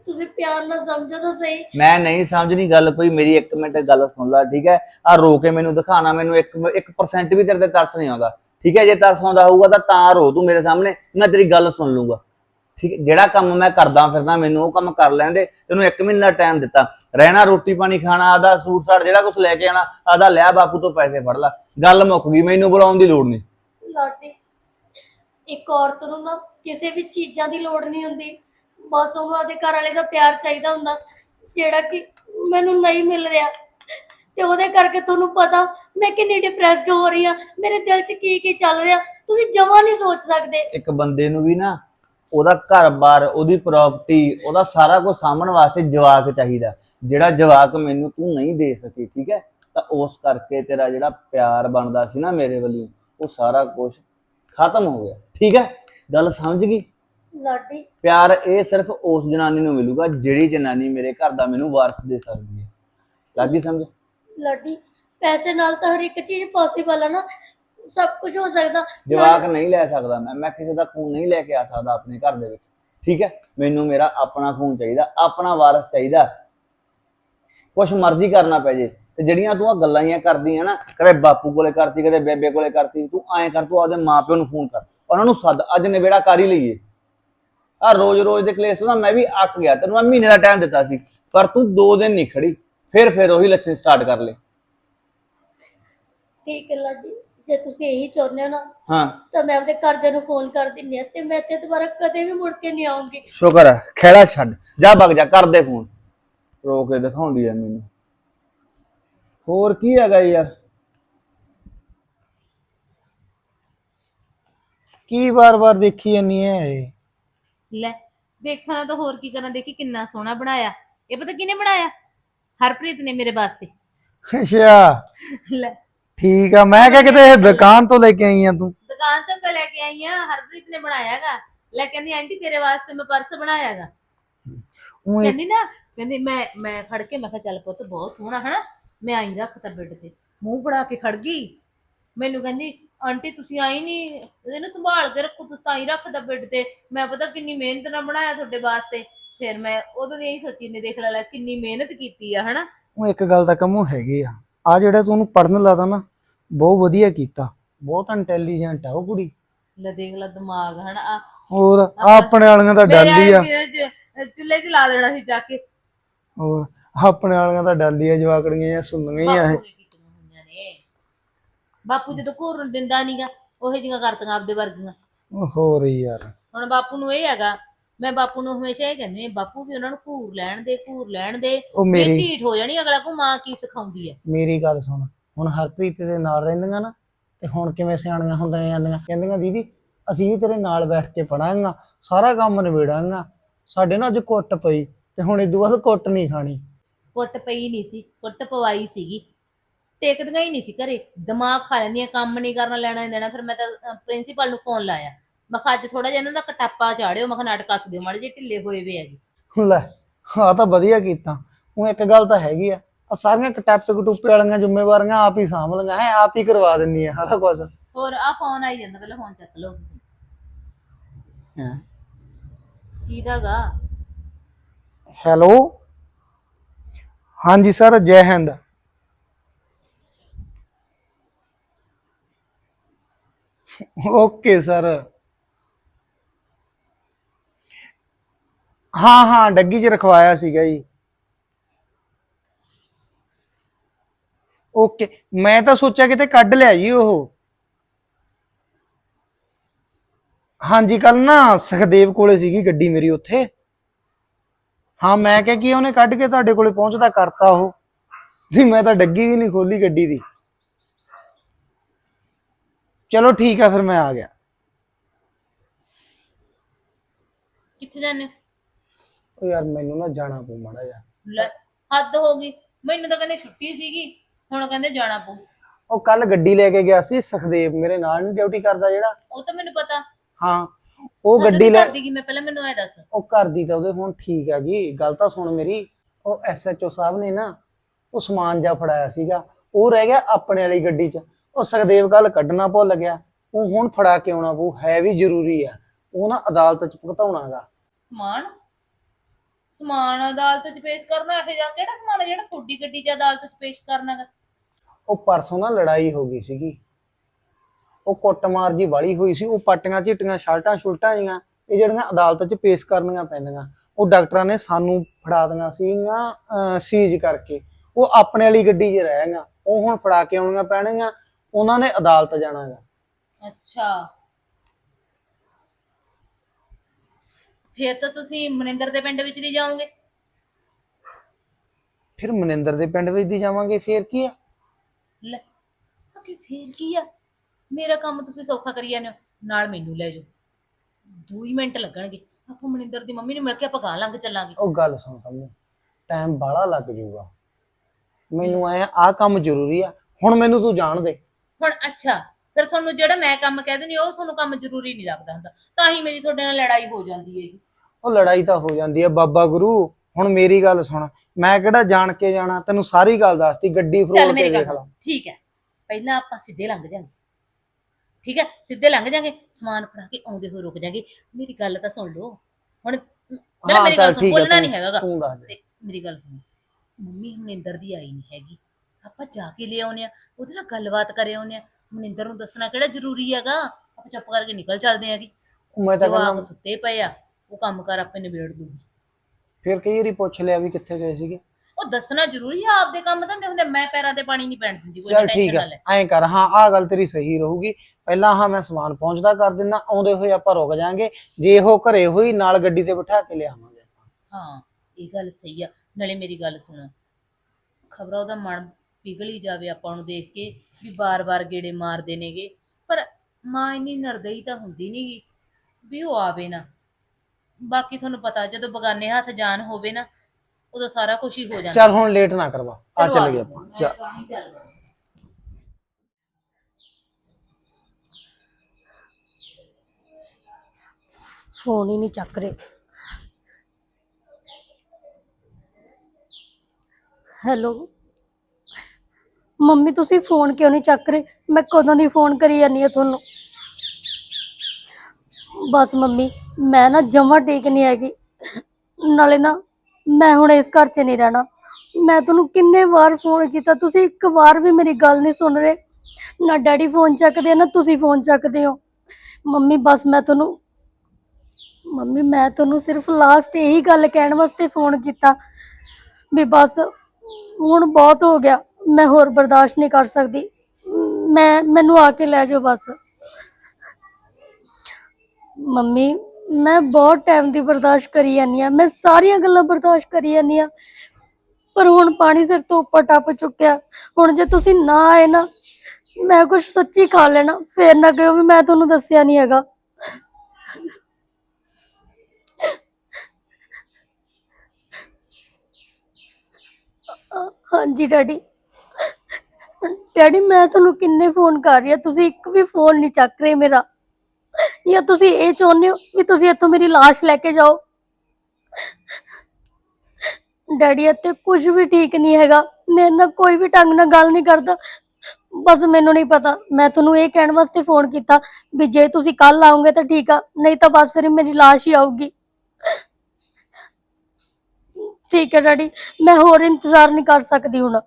[SPEAKER 3] ਤੁਸੀਂ ਪਿਆਰ ਨਾਲ ਸਮਝੋ ਤਾਂ ਸਹੀ।
[SPEAKER 5] ਮੈਂ ਨਹੀਂ ਸਮਝਣੀ ਗੱਲ ਕੋਈ ਮੇਰੀ ਇੱਕ ਮਿੰਟ ਗੱਲ ਸੁਣ ਲੈ ਠੀਕ ਹੈ? ਆ ਰੋ ਕੇ ਮੈਨੂੰ ਦਿਖਾਣਾ ਮੈਨੂੰ 1 1% ਵੀ ਤੇਰੇ ਤੇ ਤਰਸ ਨਹੀਂ ਆਉਂਦਾ। ਠੀਕ ਹੈ ਜੇ ਤਰਸ ਆਉਂਦਾ ਹੋਊਗਾ ਤਾਂ ਤਾਂ ਰੋ ਤੂੰ ਮੇਰੇ ਸਾਹਮਣੇ ਮੈਂ ਤੇਰੀ ਗੱਲ ਸੁਣ ਲੂੰਗਾ ਠੀਕ ਹੈ ਜਿਹੜਾ ਕੰਮ ਮੈਂ ਕਰਦਾ ਫਿਰਦਾ ਮੈਨੂੰ ਉਹ ਕੰਮ ਕਰ ਲੈਂਦੇ ਤੈਨੂੰ 1 ਮਹੀਨਾ ਟਾਈਮ ਦਿੱਤਾ। ਰਹਿਣਾ ਰੋਟੀ ਪਾਣੀ ਖਾਣਾ ਆਦਾ ਸੂਟ ਸਾੜ ਜਿਹੜਾ ਕੁਝ ਲੈ ਕੇ ਆਣਾ ਆਦਾ ਲਿਆ ਬਾਪੂ ਤੋਂ ਪੈਸੇ ਫੜ ਲੈ। ਗੱਲ ਮੁੱਕ ਗਈ ਮੈਨੂੰ ਬੁਲਾਉਣ ਦੀ ਲੋੜ ਨਹੀਂ।
[SPEAKER 3] ਲਾਡੀ ਇੱਕ ਔਰਤ ਨੂੰ ਨਾ ਕਿਸੇ ਵੀ ਚੀਜ਼ਾਂ ਦੀ ਲੋੜ ਨਹੀਂ ਹੁੰਦੀ। ਬਸ ਉਹਨੂੰ ਆਪਦੇ ਘਰ ਵਾਲੇ ਦਾ ਪਿਆਰ ਚਾਹੀਦਾ ਹੁੰਦਾ, ਜਿਹੜਾ ਕਿ ਮੈਨੂੰ ਨਹੀਂ ਮਿਲ ਰਿਹਾ। ਤੇ ਉਹਦੇ ਕਰਕੇ ਤੁਹਾਨੂੰ ਪਤਾ, ਮੈਂ ਕਿੰਨੀ ਡਿਪਰੈਸਡ ਹੋ ਰਹੀ ਆ ਮੇਰੇ ਦਿਲ 'ਚ ਕੀ ਕੀ ਚੱਲ ਰਿਹਾ, ਤੁਸੀਂ ਜਮਾਂ ਨਹੀਂ ਸੋਚ ਸਕਦੇ।
[SPEAKER 5] ਇੱਕ ਬੰਦੇ ਨੂੰ ਵੀ ਨਾ, ਉਹਦਾ ਘਰ-ਬਾਰ, ਉਹਦੀ ਪ੍ਰਾਪਰਟੀ ਉਹਦਾ ਸਾਰਾ ਕੁਝ ਸਾਂਭਣ ਵਾਸਤੇ ਜਵਾਕ ਚਾਹੀਦਾ। ਜਿਹੜਾ ਜਵਾਕ ਮੈਨੂੰ ਤੂੰ ਨਹੀਂ ਦੇ ਸਕੀ, ਠੀਕ ਹੈ? ਤਾਂ ਉਸ ਕਰਕੇ ਤੇਰਾ ਜਿਹੜਾ ਪਿਆਰ ਬਣਦਾ ਸੀ ਨਾ ਮੇਰੇ ਵੱਲੋਂ, ਉਹ ਸਾਰਾ ਕੁਝ ਖਤਮ ਹੋ ਗਿਆ, ਠੀਕ ਹੈ? ਗੱਲ ਸਮਝ ਗਈ?
[SPEAKER 3] ਲਾਡੀ।
[SPEAKER 5] ਪਿਆਰ ਇਹ ਸਿਰਫ ਉਸ ਜਨਾਨੀ ਨੂੰ ਮਿਲੂਗਾ ਜਿਹੜੀ ਜਨਾਨੀ ਮੇਰੇ ਘਰ ਦਾ ਮੈਨੂੰ ਵਾਰਸ ਦੇ ਸਕਦੀ ਹੈ। ਲੱਗੀ ਸਮਝ?
[SPEAKER 3] ਲਾਡੀ ਪੈਸੇ ਨਾਲ ਤਾਂ ਹਰ ਇੱਕ ਚੀਜ਼ ਪੋਸੀਬਲ ਹੈ ਨਾ। ਸਭ ਕੁਝ ਹੋ ਸਕਦਾ।
[SPEAKER 5] ਜਵਾਕ ਨਹੀਂ ਲੈ ਸਕਦਾ ਮੈਂ। ਮੈਂ ਕਿਸੇ ਦਾ ਖੂਨ ਨਹੀਂ ਲੈ ਕੇ ਆ ਸਕਦਾ ਆਪਣੇ ਘਰ ਦੇ ਵਿੱਚ। ਠੀਕ ਹੈ? ਮੈਨੂੰ ਮੇਰਾ ਆਪਣਾ ਖੂਨ ਚਾਹੀਦਾ ਆਪਣਾ ਵਾਰਸ ਚਾਹੀਦਾ। ਕੁਛ ਮਰਜ਼ੀ ਕਰਨਾ ਪੈ ਜੇ। ਤੇ ਜਿਹੜੀਆਂ ਤੂੰ ਆ ਗੱਲਾਂ ਹੀ ਕਰਦੀਆਂ ਨਾ ਕਦੇ ਬਾਪੂ ਕੋਲੇ ਕਰਤੀ ਕਦੇ ਬੇਬੇ ਕੋਲੇ ਕਰਤੀ ਤੂੰ ਐਂ ਕਰ ਤੂੰ ਆਪਦੇ ਮਾਪਿਓ ਨੂੰ ਫੋਨ ਕਰ। ਉਹਨਾਂ ਨੂੰ ਸੱਦ ਅੱਜ ਨਿਬੇੜਾ ਕਰ ਹੀ ਲਈਏ। ਆ ਰੋਜ਼ ਰੋਜ਼ ਦੇ ਕਲੇਸ਼ ਤੋਂ ਨਾ ਮੈਂ ਵੀ ਅੱਕ ਗਿਆ ਤੈਨੂੰ ਮੈਂ ਮਹੀਨੇ ਦਾ ਟਾਈਮ ਦਿੱਤਾ ਸੀ ਪਰ ਤੂੰ 2 ਦਿਨ ਨਹੀਂ ਖੜੀ ਫਿਰ ਫਿਰ ਉਹੀ ਲੱਛਣ ਸਟਾਰਟ ਕਰ ਲੈ
[SPEAKER 3] ਠੀਕ ਹੈ ਲਾਡੀ ਜੇ ਤੁਸੀਂ ਇਹੀ ਚਾਹੁੰਦੇ ਹੋ ਨਾ
[SPEAKER 5] ਹਾਂ।
[SPEAKER 3] ਤਾਂ ਮੈਂ ਆਪਣੇ ਘਰਦਿਆਂ ਨੂੰ ਫੋਨ ਕਰ ਦਿੰਦੀ ਹਾਂ ਤੇ ਮੈਂ ਇੱਥੇ ਦੁਬਾਰਾ ਕਦੇ ਵੀ ਮੁੜ ਕੇ ਨਹੀਂ ਆਉਂਗੀ।
[SPEAKER 5] ਸ਼ੁਕਰ ਹੈ ਖੇੜਾ ਛੱਡ ਜਾ ਵਗ ਜਾ ਕਰ ਦੇ ਫੋਨ ਰੋ ਕੇ ਦਿਖਾਉਂਦੀ ਐ ਮੈਨੂੰ। ਹੋਰ ਕੀ ਹੈਗਾ ਯਾਰ?
[SPEAKER 6] ਕੀ ਵਾਰ-ਵਾਰ ਦੇਖੀ ਜਾਨੀ ਐ ਇਹ?
[SPEAKER 1] ਲੈ ਦੇਖਣਾ ਤਾਂ ਹੋਰ ਕੀ ਕਰਨਾ ਦੇਖੀ ਕਿੰਨਾ ਸੋਹਣਾ ਬਣਾਇਆ। ਇਹ ਪਤਾ ਕਿਹਨੇ ਬਣਾਇਆ? ਹਰਪ੍ਰੀਤ ਨੇ ਮੇਰੇ ਵਾਸਤੇ।
[SPEAKER 6] ਅੱਛਾ।
[SPEAKER 1] ਲੈ।
[SPEAKER 6] ਠੀਕ ਆ ਮੈਂ ਕਿਹਾ ਕਿਤੇ ਇਹ ਦੁਕਾਨ ਤੋਂ ਲੈ ਕੇ ਆਈ ਆ ਤੂੰ।
[SPEAKER 1] ਦੁਕਾਨ ਤੋਂ ਤਾਂ ਲੈ ਕੇ ਆਈ ਆ? ਹਰਪ੍ਰੀਤ ਨੇ ਬਣਾਇਆਗਾ। ਲੈ ਕਹਿੰਦੀ ਆਂਟੀ ਤੇਰੇ ਵਾਸਤੇ ਮੈਂ ਪਰਸ ਬਣਾਇਆਗਾ।
[SPEAKER 6] ਉਹ ਇਹ-
[SPEAKER 1] ਕਹਿੰਦੀ ਨਾ ਕਹਿੰਦੀ ਮੈਂ ਮੈਂ ਖੜ ਕੇ ਮੈਂ ਕਿਹਾ ਚੱਲ ਪੁੱਤ ਬਹੁਤ ਸੋਹਣਾ ਹਨਾ? ਮੈਂ ਆਈ ਰੱਖਤਾ ਬੈੱਡ ਤੇ। ਮੂੰਹ ਬਣਾ ਕੇ ਖੜ ਗਈ। ਮੈਨੂੰ ਕਹਿੰਦੀ ਆਂਟੀ ਤੁਸੀਂ ਆਈ ਨਹੀਂ ਇਹਨੂੰ ਸੰਭਾਲ ਕੇ ਰੱਖੋ ਤੁਸੀਂ ਤਾਂ ਹੀ ਰੱਖਦਾ ਬੈੱਡ ਤੇ। ਮੈਂ ਪਤਾ ਕਿੰਨੀ ਮਿਹਨਤ ਨਾਲ ਬਣਾਇਆ ਤੁਹਾਡੇ ਵਾਸਤੇ। ਫਿਰ ਮੈਂ ਉਦੋਂ ਦੀ ਇਹੀ ਸੋਚੀ ਨੇ ਦੇਖ ਲੈ ਕਿੰਨੀ ਮਿਹਨਤ ਕੀਤੀ ਆ ਹਨਾ?
[SPEAKER 6] ਉਹ ਇੱਕ ਗੱਲ ਤਾਂ ਕਮੂ ਹੈਗੀ ਆ। ਆ ਜਿਹੜਾ ਤੂੰ ਉਹਨੂੰ ਪੜਨ ਲਾਦਾ ਨਾ ਬਹੁਤ ਵਧੀਆ ਕੀਤਾ। ਬਹੁਤ ਇੰਟੈਲੀਜੈਂਟ ਆ ਉਹ ਕੁੜੀ।
[SPEAKER 1] ਲੈ ਦੇਖ ਲੈ ਦਿਮਾਗ ਹਨਾ? ਆ
[SPEAKER 6] ਹੋਰ ਆ ਆਪਣੇ ਵਾਲੀਆਂ
[SPEAKER 1] ਮੇਰੇ
[SPEAKER 6] ਡਾਲੀ ਆ।
[SPEAKER 1] ਚੁੱਲ੍ਹੇ 'ਚ ਲਾ ਦੇਣਾ ਸੀ ਜਾ ਕੇ।
[SPEAKER 6] ਹੋਰ ਆਪਣੇ ਵਾਲੀਆਂ ਤਾਂ ਡਾਲੀ ਆ ਜਵਾਕੜੀਆਂ ਜਾਂ ਸੁਣਨੀਆਂ ਆ ਇਹ
[SPEAKER 1] ਬਾਪੂ ਨੇ ਕੀ ਕਰੀਆਂ ਹੋਈਆਂ ਨੇ ਬਾਪੂ ਜਦੋਂ ਘੋਰਨ ਦਿੰਦਾ ਨਹੀਂਗਾ ਉਹੇ ਜਿਹੀਆਂ ਕਰਤੀਆਂ ਆਪਦੇ ਵਰਗੀਆਂ।
[SPEAKER 6] ਉਹ ਹੀ ਯਾਰ।
[SPEAKER 1] ਹੁਣ ਬਾਪੂ ਨੂੰ ਇਹ ਹੈਗਾ ਮੈਂ ਬਾਪੂ ਨੂੰ ਹਮੇਸ਼ਾ ਇਹ ਕਹਿੰਦੀ ਹਾਂ ਬਾਪੂ ਵੀ ਉਹਨਾਂ ਨੂੰ ਘੂਰ ਲੈਣ ਦੇ ਘੂਰ ਲੈਣ ਦੇ
[SPEAKER 6] ਉਹ
[SPEAKER 1] ਇਹ
[SPEAKER 6] ਮੇਰੀ
[SPEAKER 1] ਢੀਠ ਹੋ ਜਾਣੀ ਅਗਲਾ ਕੋ ਮਾਂ ਕੀ ਸਿਖਾਉਂਦੀ ਹੈ।
[SPEAKER 6] ਮੇਰੀ ਗੱਲ ਸੁਣ ਹੁਣ ਹਰਪ੍ਰੀਤ ਦੇ ਨਾਲ ਰਹਿੰਦੀਆਂ ਨਾ ਤੇ ਹੁਣ ਕਿਵੇਂ ਸਿਆਣੀਆਂ ਹੁੰਦੀਆਂ ਜਾਂਦੀਆਂ ਕਹਿੰਦੀਆਂ ਦੀਦੀ ਅਸੀਂ ਵੀ ਤੇਰੇ ਨਾਲ ਬੈਠ ਕੇ ਪੜਾਂਗਾ ਸਾਰਾ ਕੰਮ ਨਿਬੇੜਾਂਗਾ ਸਾਡੇ ਨਾਲ ਅੱਜ ਕੁੱਟ ਪਈ ਤੇ ਹੁਣ ਇਦੋਂ ਬਾਅਦ ਕੁੱਟ ਨਹੀਂ ਖਾਣੀ।
[SPEAKER 1] ਕੁੱਟ ਪਈ ਨਹੀਂ ਸੀ ਕੁੱਟ ਪਵਾਈ ਸੀਗੀ। ਟੇਕਦੀਆਂ ਹੀ ਨਹੀਂ ਸੀ ਘਰੇ। ਦਿਮਾਗ ਖਾ ਲੈਂਦੀਆਂ ਕੰਮ ਨਹੀਂ ਕਰਨਾ ਲੈਣਾ ਦੇਣਾ। ਫਿਰ ਮੈਂ ਤਾਂ ਪ੍ਰਿੰਸੀਪਲ ਨੂੰ ਫੋਨ ਲਾਇਆ। ਮੈਂ ਕਿਹਾ ਅੱਜ ਥੋੜਾ ਜਿਹਾ ਇਹਨਾਂ ਦਾ ਕਟਾਪਾ ਚਾੜਿਓ। ਮੈਂ ਕਿਹਾ ਨਾਟਕ ਕੱਸ ਦਿਓ। ਮਾੜੇ ਜਿਹੇ ਢਿੱਲੇ ਹੋਏ ਵੇ ਹੈਗੇ।
[SPEAKER 6] ਲੈ ਆ ਤਾਂ ਵਧੀਆ ਕੀਤਾ। ਉਹ ਇੱਕ ਗੱਲ ਤਾਂ ਹੈਗੀ ਆ। ਆ ਸਾਰੀਆਂ ਕਟਾਪੇ ਕਟੂਪੇ ਵਾਲੀਆਂ ਜ਼ਿੰਮੇਵਾਰੀਆਂ ਆਪ ਹੀ ਸਾਂਭ ਲਈਆਂ। ਹੈ ਆਪ ਹੀ ਕਰਵਾ ਦਿੰਦੀ ਆ ਸਾਰਾ ਕੁਝ
[SPEAKER 1] ਹੋਰ ਆ ਫੋਨ ਆਈ ਜਾਂਦਾ। ਪਹਿਲਾਂ ਫੋਨ ਚੱਕ ਲਓ ਤੁਸੀਂ।
[SPEAKER 6] ਹੈਂ।
[SPEAKER 1] ਕਿਹਦਾਗਾ?
[SPEAKER 6] ਹੈਲੋ? ਹਾਂਜੀ ਸਰ ਜੈ ਹਿੰਦ। Okay, sir. ਹਾਂ ਹਾਂ, ਡੱਗੀ 'ਚ ਰਖਵਾਇਆ ਸੀਗਾ ਜੀ। ਓਕੇ, ਮੈਂ ਤਾਂ ਸੋਚਿਆ ਕਿਤੇ ਕੱਢ ਲਿਆ ਜੀ ਉਹ। ਹਾਂਜੀ ਕੱਲ ਨਾ ਸਖਦੇਵ ਕੋਲੇ ਸੀਗੀ ਗੱਡੀ ਮੇਰੀ ਉੱਥੇ। ਹਾਂ, ਮੈਂ ਕਿਹਾ ਕਿ ਉਹਨੇ ਕੱਢ ਕੇ ਤੁਹਾਡੇ ਕੋਲੇ ਪਹੁੰਚਦਾ ਕਰਤਾ ਉਹ। ਨਹੀਂ, ਮੈਂ ਤਾਂ ਡੱਗੀ ਵੀ ਨਹੀਂ ਖੋਲੀ ਗੱਡੀ ਦੀ। ਚਲੋ ਠੀਕ ਆ ਫਿਰ ਮੈਂ ਆ ਗਿਆ।
[SPEAKER 1] ਕਿੱਥੇ ਜਾਣੇ
[SPEAKER 6] ਉਹ ਯਾਰ ਮੈਨੂੰ ਨਾ ਜਾਣਾ ਪਊ ਮਾੜਾ
[SPEAKER 1] ਲੈ ਹੱਦ ਹੋ ਗਈ। ਮੈਨੂੰ ਤਾਂ ਕਹਿੰਦੇ ਛੁੱਟੀ ਸੀਗੀ ਹੁਣ ਕਹਿੰਦੇ ਜਾਣਾ ਪਊ।
[SPEAKER 6] ਉਹ ਕੱਲ ਗੱਡੀ ਲੈ ਕੇ ਗਿਆ ਸੀ ਸਖਦੇਵ ਮੇਰੇ ਨਾਲ ਨਹੀਂ ਡਿਊਟੀ ਕਰਦਾ ਜਿਹੜਾ।
[SPEAKER 1] ਉਹ ਤਾਂ ਮੈਨੂੰ ਪਤਾ।
[SPEAKER 6] ਹਾਂ ਉਹ ਗੱਡੀ ਲੈ
[SPEAKER 1] ਕਰਦੀ ਕਿ ਮੈਂ? ਪਹਿਲਾਂ ਮੈਨੂੰ ਇਹ ਦੱਸ।
[SPEAKER 6] ਉਹ ਕਰਦੀ ਤਾਂ ਉਹਦੇ ਹੁਣ ਠੀਕ ਹੈਗੀ ਗੱਲ ਤਾਂ ਸੁਣ ਮੇਰੀ ਉਹ ਐਸਐਚਓ ਸਾਹਿਬ ਨੇ ਨਾ ਉਹ ਸਮਾਨ ਜਾ ਫੜਾਇਆ ਸੀਗਾ। ਉਹ ਰਹਿ ਗਿਆ ਆਪਣੇ ਵਾਲੀ ਗੱਡੀ 'ਚ। ਉਹ ਸਖਦੇਵ ਕੱਲ ਕੱਢਣਾ ਭੁੱਲ ਗਿਆ। ਉਹ ਹੁਣ ਫੜਾ ਕੇ ਆਉਣਾ ਪਊ ਹੈ ਵੀ ਜ਼ਰੂਰੀ ਆ। ਉਹ ਨਾ ਅਦਾਲਤ 'ਚ ਭੁਗਤਾਉਣਾਗਾ
[SPEAKER 1] ਸਮਾਨ? ਸਮਾਨ ਅਦਾਲਤ 'ਚ ਪੇਸ਼ ਕਰਨਾ ਇਹ ਜਾਂ ਕਿਹੜਾ ਸਮਾਨ ਹੈ ਜਿਹੜਾ ਤੁਹਾਡੀ ਗੱਡੀ 'ਚ ਅਦਾਲਤ 'ਚ ਪੇਸ਼ ਕਰਨਾ ਗਾ?
[SPEAKER 6] ਉਹ ਪਰਸੋਂ ਨਾ ਲੜਾਈ ਹੋ ਗਈ ਸੀਗੀ। ਉਹ ਕੁੱਟਮਾਰ ਜੀ ਵਾਲੀ ਹੋਈ ਸੀ ਉਹ ਪੱਟੀਆਂ ਝਿੱਟੀਆਂ ਸ਼ਰਟਾਂ ਸ਼ੁਲਟਾਂ ਜੀਆਂ ਇਹ ਜਿਹੜੀਆਂ ਅਦਾਲਤ 'ਚ ਪੇਸ਼ ਕਰਨੀਆਂ ਪੈਂਦੀਆਂ। ਉਹ ਡਾਕਟਰਾਂ ਨੇ ਸਾਨੂੰ ਫੜਾ ਦਿੰਆਂ ਸੀਗੀਆਂ ਸੀਜ਼ ਕਰਕੇ। ਉਹ ਆਪਣੇ ਵਾਲੀ ਗੱਡੀ 'ਚ ਰਹਿਗਾ ਉਹ ਹੁਣ ਫੜਾ ਕੇ ਆਉਣੀਆਂ ਪੈਣਗੀਆਂ। ਉਹਨਾਂ ਨੇ ਅਦਾਲਤ ਜਾਣਾਗਾ
[SPEAKER 1] ਅੱਛਾ। ਫਿਰ ਤਾਂ ਤੁਸੀਂ ਮਨਿੰਦਰ ਦੇ ਪਿੰਡ ਵਿੱਚ ਨਹੀਂ ਜਾਓਗੇ?
[SPEAKER 6] ਫਿਰ ਮਨਿੰਦਰ ਦੇ ਪਿੰਡ ਵਿੱਚ ਦੀ ਜਾਵਾਂਗੇ ਫੇਰ ਕੀ ਆ?
[SPEAKER 1] ਲੈ ਕਿ ਫੇਰ ਕੀ ਆ? ਮੇਰਾ ਕੰਮ ਤੁਸੀਂ ਸੌਖਾ ਕਰੀ ਜਾਂਦੇ ਹੋ ਨਾਲ ਮੈਨੂੰ ਲੈ ਜਾਓ। ਦੋ ਹੀ ਮਿੰਟ ਲੱਗਣਗੇ ਆਪਾਂ ਮਨਿੰਦਰ ਦੀ ਮੰਮੀ ਨੂੰ ਮਿਲ ਕੇ ਆਪਾਂ ਗਾਂ ਲੰਘ ਚੱਲਾਂਗੇ।
[SPEAKER 6] ਉਹ ਗੱਲ ਸੁਣ ਤੈਨੂੰ ਟਾਈਮ ਬਾਹਲਾ ਲੱਗ ਜਾਊਗਾ। ਮੈਨੂੰ ਐ ਆ ਕੰਮ ਜ਼ਰੂਰੀ ਆ ਹੁਣ ਮੈਨੂੰ ਤੂੰ ਜਾਣ ਦੇ।
[SPEAKER 1] ਹੁਣ ਅੱਛਾ ਫਿਰ ਤੁਹਾਨੂੰ ਜਿਹੜਾ ਮੈਂ ਕੰਮ ਕਹਿ ਦਿੰਦੀ ਉਹ ਤੁਹਾਨੂੰ ਕੰਮ ਜ਼ਰੂਰੀ ਨਹੀਂ ਲੱਗਦਾ ਹੁੰਦਾ। ਤਾਂ ਹੀ ਮੇਰੀ ਤੁਹਾਡੇ ਨਾਲ ਲੜਾਈ ਹੋ ਜਾਂਦੀ ਹੈ
[SPEAKER 6] ਉਹ ਲੜਾਈ ਤਾਂ ਹੋ ਜਾਂਦੀ ਹੈ ਬਾਬਾ ਗੁਰੂ ਹੁਣ ਮੇਰੀ ਗੱਲ ਸੁਣ ਮੈਂ ਕਿਹੜਾ ਜਾਣ ਕੇ ਜਾਣਾ ਤੈਨੂੰ ਸਾਰੀ ਗੱਲ ਦੱਸਤੀ ਗੱਡੀ
[SPEAKER 1] ਚੱਲ
[SPEAKER 6] ਫਰੋਲ ਕੇ
[SPEAKER 1] ਮੇਰੀ
[SPEAKER 6] ਦੇਖ
[SPEAKER 1] ਗੱਲ
[SPEAKER 6] ਲਾ।
[SPEAKER 1] ਸੁਣ। ਠੀਕ ਹੈ ਪਹਿਲਾਂ ਆਪਾਂ ਸਿੱਧੇ ਲੰਘ ਜਾਾਂਗੇ। ਠੀਕ ਹੈ ਸਿੱਧੇ ਲੰਘ ਜਾਾਂਗੇ ਸਮਾਨ ਫੜਾ ਕੇ ਆਉਂਦੇ ਹੋਏ ਰੁਕ ਜਾਾਂਗੇ। ਮੇਰੀ ਗੱਲ ਤਾਂ ਸੁਣ ਲਓ ਹੁਣ
[SPEAKER 6] ਹਾਂ
[SPEAKER 1] ਮੇਰੀ
[SPEAKER 6] ਚੱਲ
[SPEAKER 1] ਗੱਲ ਸੁਣ
[SPEAKER 6] ਠੀਕ ਹੈ
[SPEAKER 1] ਬੋਲਣਾ ਨਹੀਂ ਹੈਗਾ ਗਾ।
[SPEAKER 6] ਤੂੰ ਦੱਸ ਦੇ।
[SPEAKER 1] ਤੇ ਮੇਰੀ ਗੱਲ ਸੁਣ ਮੰਮੀ ਮਨਿੰਦਰ ਦੀ ਆਈ ਨਹੀਂ ਹੈਗੀ। ਆਪਾਂ ਜਾ ਕੇ ਲੈ ਆਉਨੇ ਆ ਉਹਦੇ ਨਾਲ ਗੱਲਬਾਤ ਕਰੇ ਆਉਨੇ ਆ ਮਨਿੰਦਰ ਨੂੰ ਦੱਸਣਾ ਕਿਹੜਾ ਜ਼ਰੂਰੀ ਹੈਗਾ? ਆਪਾਂ ਚੁੱਪ ਕਰਕੇ ਨਿਕਲ ਚੱਲਦੇ ਆਂਗੇ
[SPEAKER 6] ਮੈਂ ਤਾਂ ਕਹਿੰਦਾ
[SPEAKER 1] ਸੁੱਤੇ ਪਏ ਆ ਉਹ ਕੰਮ ਕਰ ਆਪੇ ਨਿਬੇੜ ਦੂਗੀ।
[SPEAKER 6] ਫਿਰ ਕਈ ਵਾਰੀ ਪੁੱਛ ਲਿਆ ਵੀ ਕਿੱਥੇ ਗਏ ਸੀਗੇ।
[SPEAKER 1] ਉਹ ਦੱਸਣਾ ਜ਼ਰੂਰੀ ਆ ਆਪਦੇ ਕੰਮ ਧੰਦੇ ਹੁੰਦੇ ਮੈਂ ਪੈਰਾਂ ਤੇ ਪਾਣੀ ਨਹੀਂ ਪੈਣ ਦਿੰਦੀ ਕੋਈ ਟੈਨਸ਼ਨ ਨਾ ਲੈ।
[SPEAKER 6] ਐਂ ਕਰ ਹਾਂ ਆਹ ਗੱਲ ਤੇਰੀ ਸਹੀ ਰਹੂਗੀ। ਪਹਿਲਾਂ ਹਾਂ ਮੈਂ ਸਮਾਨ ਪਹੁੰਚਦਾ ਕਰ ਦਿੰਦਾ ਆਉਂਦੇ ਹੋਏ ਆਪਾਂ ਰੁਕ ਜਾਾਂਗੇ। ਜੇ ਉਹ ਘਰੇ ਹੋਈ ਨਾਲ ਗੱਡੀ ਤੇ ਬਿਠਾ ਕੇ ਲਿਆਵਾਂਗੇ
[SPEAKER 1] ਹਾਂ ਇਹ ਗੱਲ ਸਹੀ ਆ। ਨਾਲੇ ਮੇਰੀ ਗੱਲ ਸੁਣੋ। ਖਬਰਾਂ ਉਹਦਾ ਮਨ ਪਿਘਲ ਹੀ ਜਾਵੇ ਆਪਾਂ ਨੂੰ ਦੇਖ ਕੇ ਵੀ ਬਾਰ-ਬਾਰ ਗੇੜੇ ਮਾਰਦੇ ਨੇਗੇ। ਪਰ ਮਾਂ ਇੰਨੀ ਨਰਦਈ ਤਾਂ ਹੁੰਦੀ ਨਹੀਂਗੀ ਵੀ ਉਹ ਆਵੇ ਨਾ। ਬਾਕੀ ਤੁਹਾਨੂੰ ਪਤਾ ਜਦੋਂ ਬਗਾਨੇ ਹੱਥ ਜਾਨ ਹੋਵੇ ਨਾ ਉਦੋਂ ਸਾਰਾ ਕੁਝ ਹੀ ਹੋ ਜਾਂਦਾ।
[SPEAKER 6] ਚੱਲ ਹੁਣ ਲੇਟ ਨਾ ਕਰਵਾ ਆ
[SPEAKER 1] ਚਲੋ
[SPEAKER 6] ਗਏ। ਆਪਾਂ। ਚੱਲ।
[SPEAKER 1] ਤਾਂ ਹੀ ਚੱਲ ਵੜੀ।
[SPEAKER 3] ਫੋਨ ਹੀ ਨਹੀਂ ਚੱਕ ਰਹੇ। ਹੈਲੋ। ਮੰਮੀ, ਤੁਸੀਂ ਫੋਨ ਕਿਉਂ ਨਹੀਂ ਚੱਕ ਰਹੇ? ਮੈਂ ਕਦੋਂ ਦੀ ਫੋਨ ਕਰੀ ਜਾਂਦੀ ਆ ਤੁਹਾਨੂੰ? ਬਸ ਮੰਮੀ, ਮੈਂ ਨਾ ਜਮਾ ਠੀਕ ਨਹੀਂ ਹੈਗੀ। ਨਾਲੇ ਨਾ, ਮੈਂ ਹੁਣ ਇਸ ਘਰ 'ਚ ਨਹੀਂ ਰਹਿਣਾ। ਮੈਂ ਤੁਹਾਨੂੰ ਕਿੰਨੇ ਵਾਰ ਫੋਨ ਕੀਤਾ, ਤੁਸੀਂ ਇੱਕ ਵਾਰ ਵੀ ਮੇਰੀ ਗੱਲ ਨਹੀਂ ਸੁਣ ਰਹੇ। ਨਾ ਡੈਡੀ ਫੋਨ ਚੱਕਦੇ ਆ ਨਾ ਤੁਸੀਂ ਫੋਨ ਚੱਕਦੇ ਹੋ। ਮੰਮੀ, ਬਸ ਮੈਂ ਤੁਹਾਨੂੰ, ਮੰਮੀ, ਮੈਂ ਤੁਹਾਨੂੰ ਸਿਰਫ ਲਾਸਟ ਇਹੀ ਗੱਲ ਕਹਿਣ ਵਾਸਤੇ ਫੋਨ ਕੀਤਾ ਵੀ ਬਸ ਹੁਣ ਬਹੁਤ ਹੋ ਗਿਆ। ਮੈਂ ਹੋਰ ਬਰਦਾਸ਼ਤ ਨਹੀਂ ਕਰ ਸਕਦੀ। ਮੈਂ, ਮੈਨੂੰ ਆ ਕੇ ਲੈ ਜਾਓ ਬਸ। ਮੰਮੀ, ਮੈਂ ਬਹੁਤ ਟਾਈਮ ਦੀ ਬਰਦਾਸ਼ਤ ਕਰੀ ਜਾਂਦੀ ਆ ਮੈਂ ਸਾਰੀਆਂ ਗੱਲਾਂ ਬਰਦਾਸ਼ਤ ਕਰੀ ਜਾਂਦੀ ਆ ਪਰ ਹੁਣ ਪਾਣੀ ਸਿਰ ਤੋਂ ਉੱਪਰ ਟੱਪ ਚੁੱਕਿਆ। ਹੁਣ ਜੇ ਤੁਸੀਂ ਨਾ ਆਏ ਨਾ, ਮੈਂ ਕੁਝ ਸੱਚੀ ਖਾ ਲੈਣਾ। ਫੇਰ ਨਾ ਕਹੋ ਵੀ ਮੈਂ ਤੁਹਾਨੂੰ ਦੱਸਿਆ ਨਹੀਂ ਹੈਗਾ। ਹਾਂਜੀ, ਡੈਡੀ। ਡੈਡੀ, ਮੈਂ ਤੁਹਾਨੂੰ ਕਿੰਨੇ ਫੋਨ ਕਰ ਰਹੀ ਆ ਤੁਸੀਂ ਇੱਕ ਵੀ ਫੋਨ ਨਹੀਂ ਚੱਕ ਰਹੇ ਮੇਰਾ। ਜਾਂ ਤੁਸੀਂ ਇਹ ਚਾਹੁੰਦੇ ਹੋ ਵੀ ਤੁਸੀਂ ਇੱਥੋਂ ਮੇਰੀ ਲਾਸ਼ ਲੈ ਕੇ ਜਾਓ। ਡੈਡੀ, ਇੱਥੇ ਕੁਝ ਵੀ ਠੀਕ ਨਹੀਂ ਹੈਗਾ। ਮੇਰੇ ਨਾਲ ਕੋਈ ਵੀ ਢੰਗ ਨਾਲ ਗੱਲ ਨਹੀਂ ਕਰਦਾ। ਬਸ ਮੈਨੂੰ ਨਹੀਂ ਪਤਾ। ਮੈਂ ਤੁਹਾਨੂੰ ਇਹ ਕਹਿਣ ਵਾਸਤੇ ਫੋਨ ਕੀਤਾ ਵੀ ਜੇ ਤੁਸੀਂ ਕੱਲ ਆਉਂਗੇ ਤਾਂ ਠੀਕ ਆ, ਨਹੀਂ ਤਾਂ ਬਸ ਫਿਰ ਮੇਰੀ ਲਾਸ਼ ਹੀ ਆਊਗੀ। ਠੀਕ ਹੈ ਡੈਡੀ, ਮੈਂ ਹੋਰ ਇੰਤਜ਼ਾਰ ਨਹੀਂ ਕਰ ਸਕਦੀ ਹੁਣ।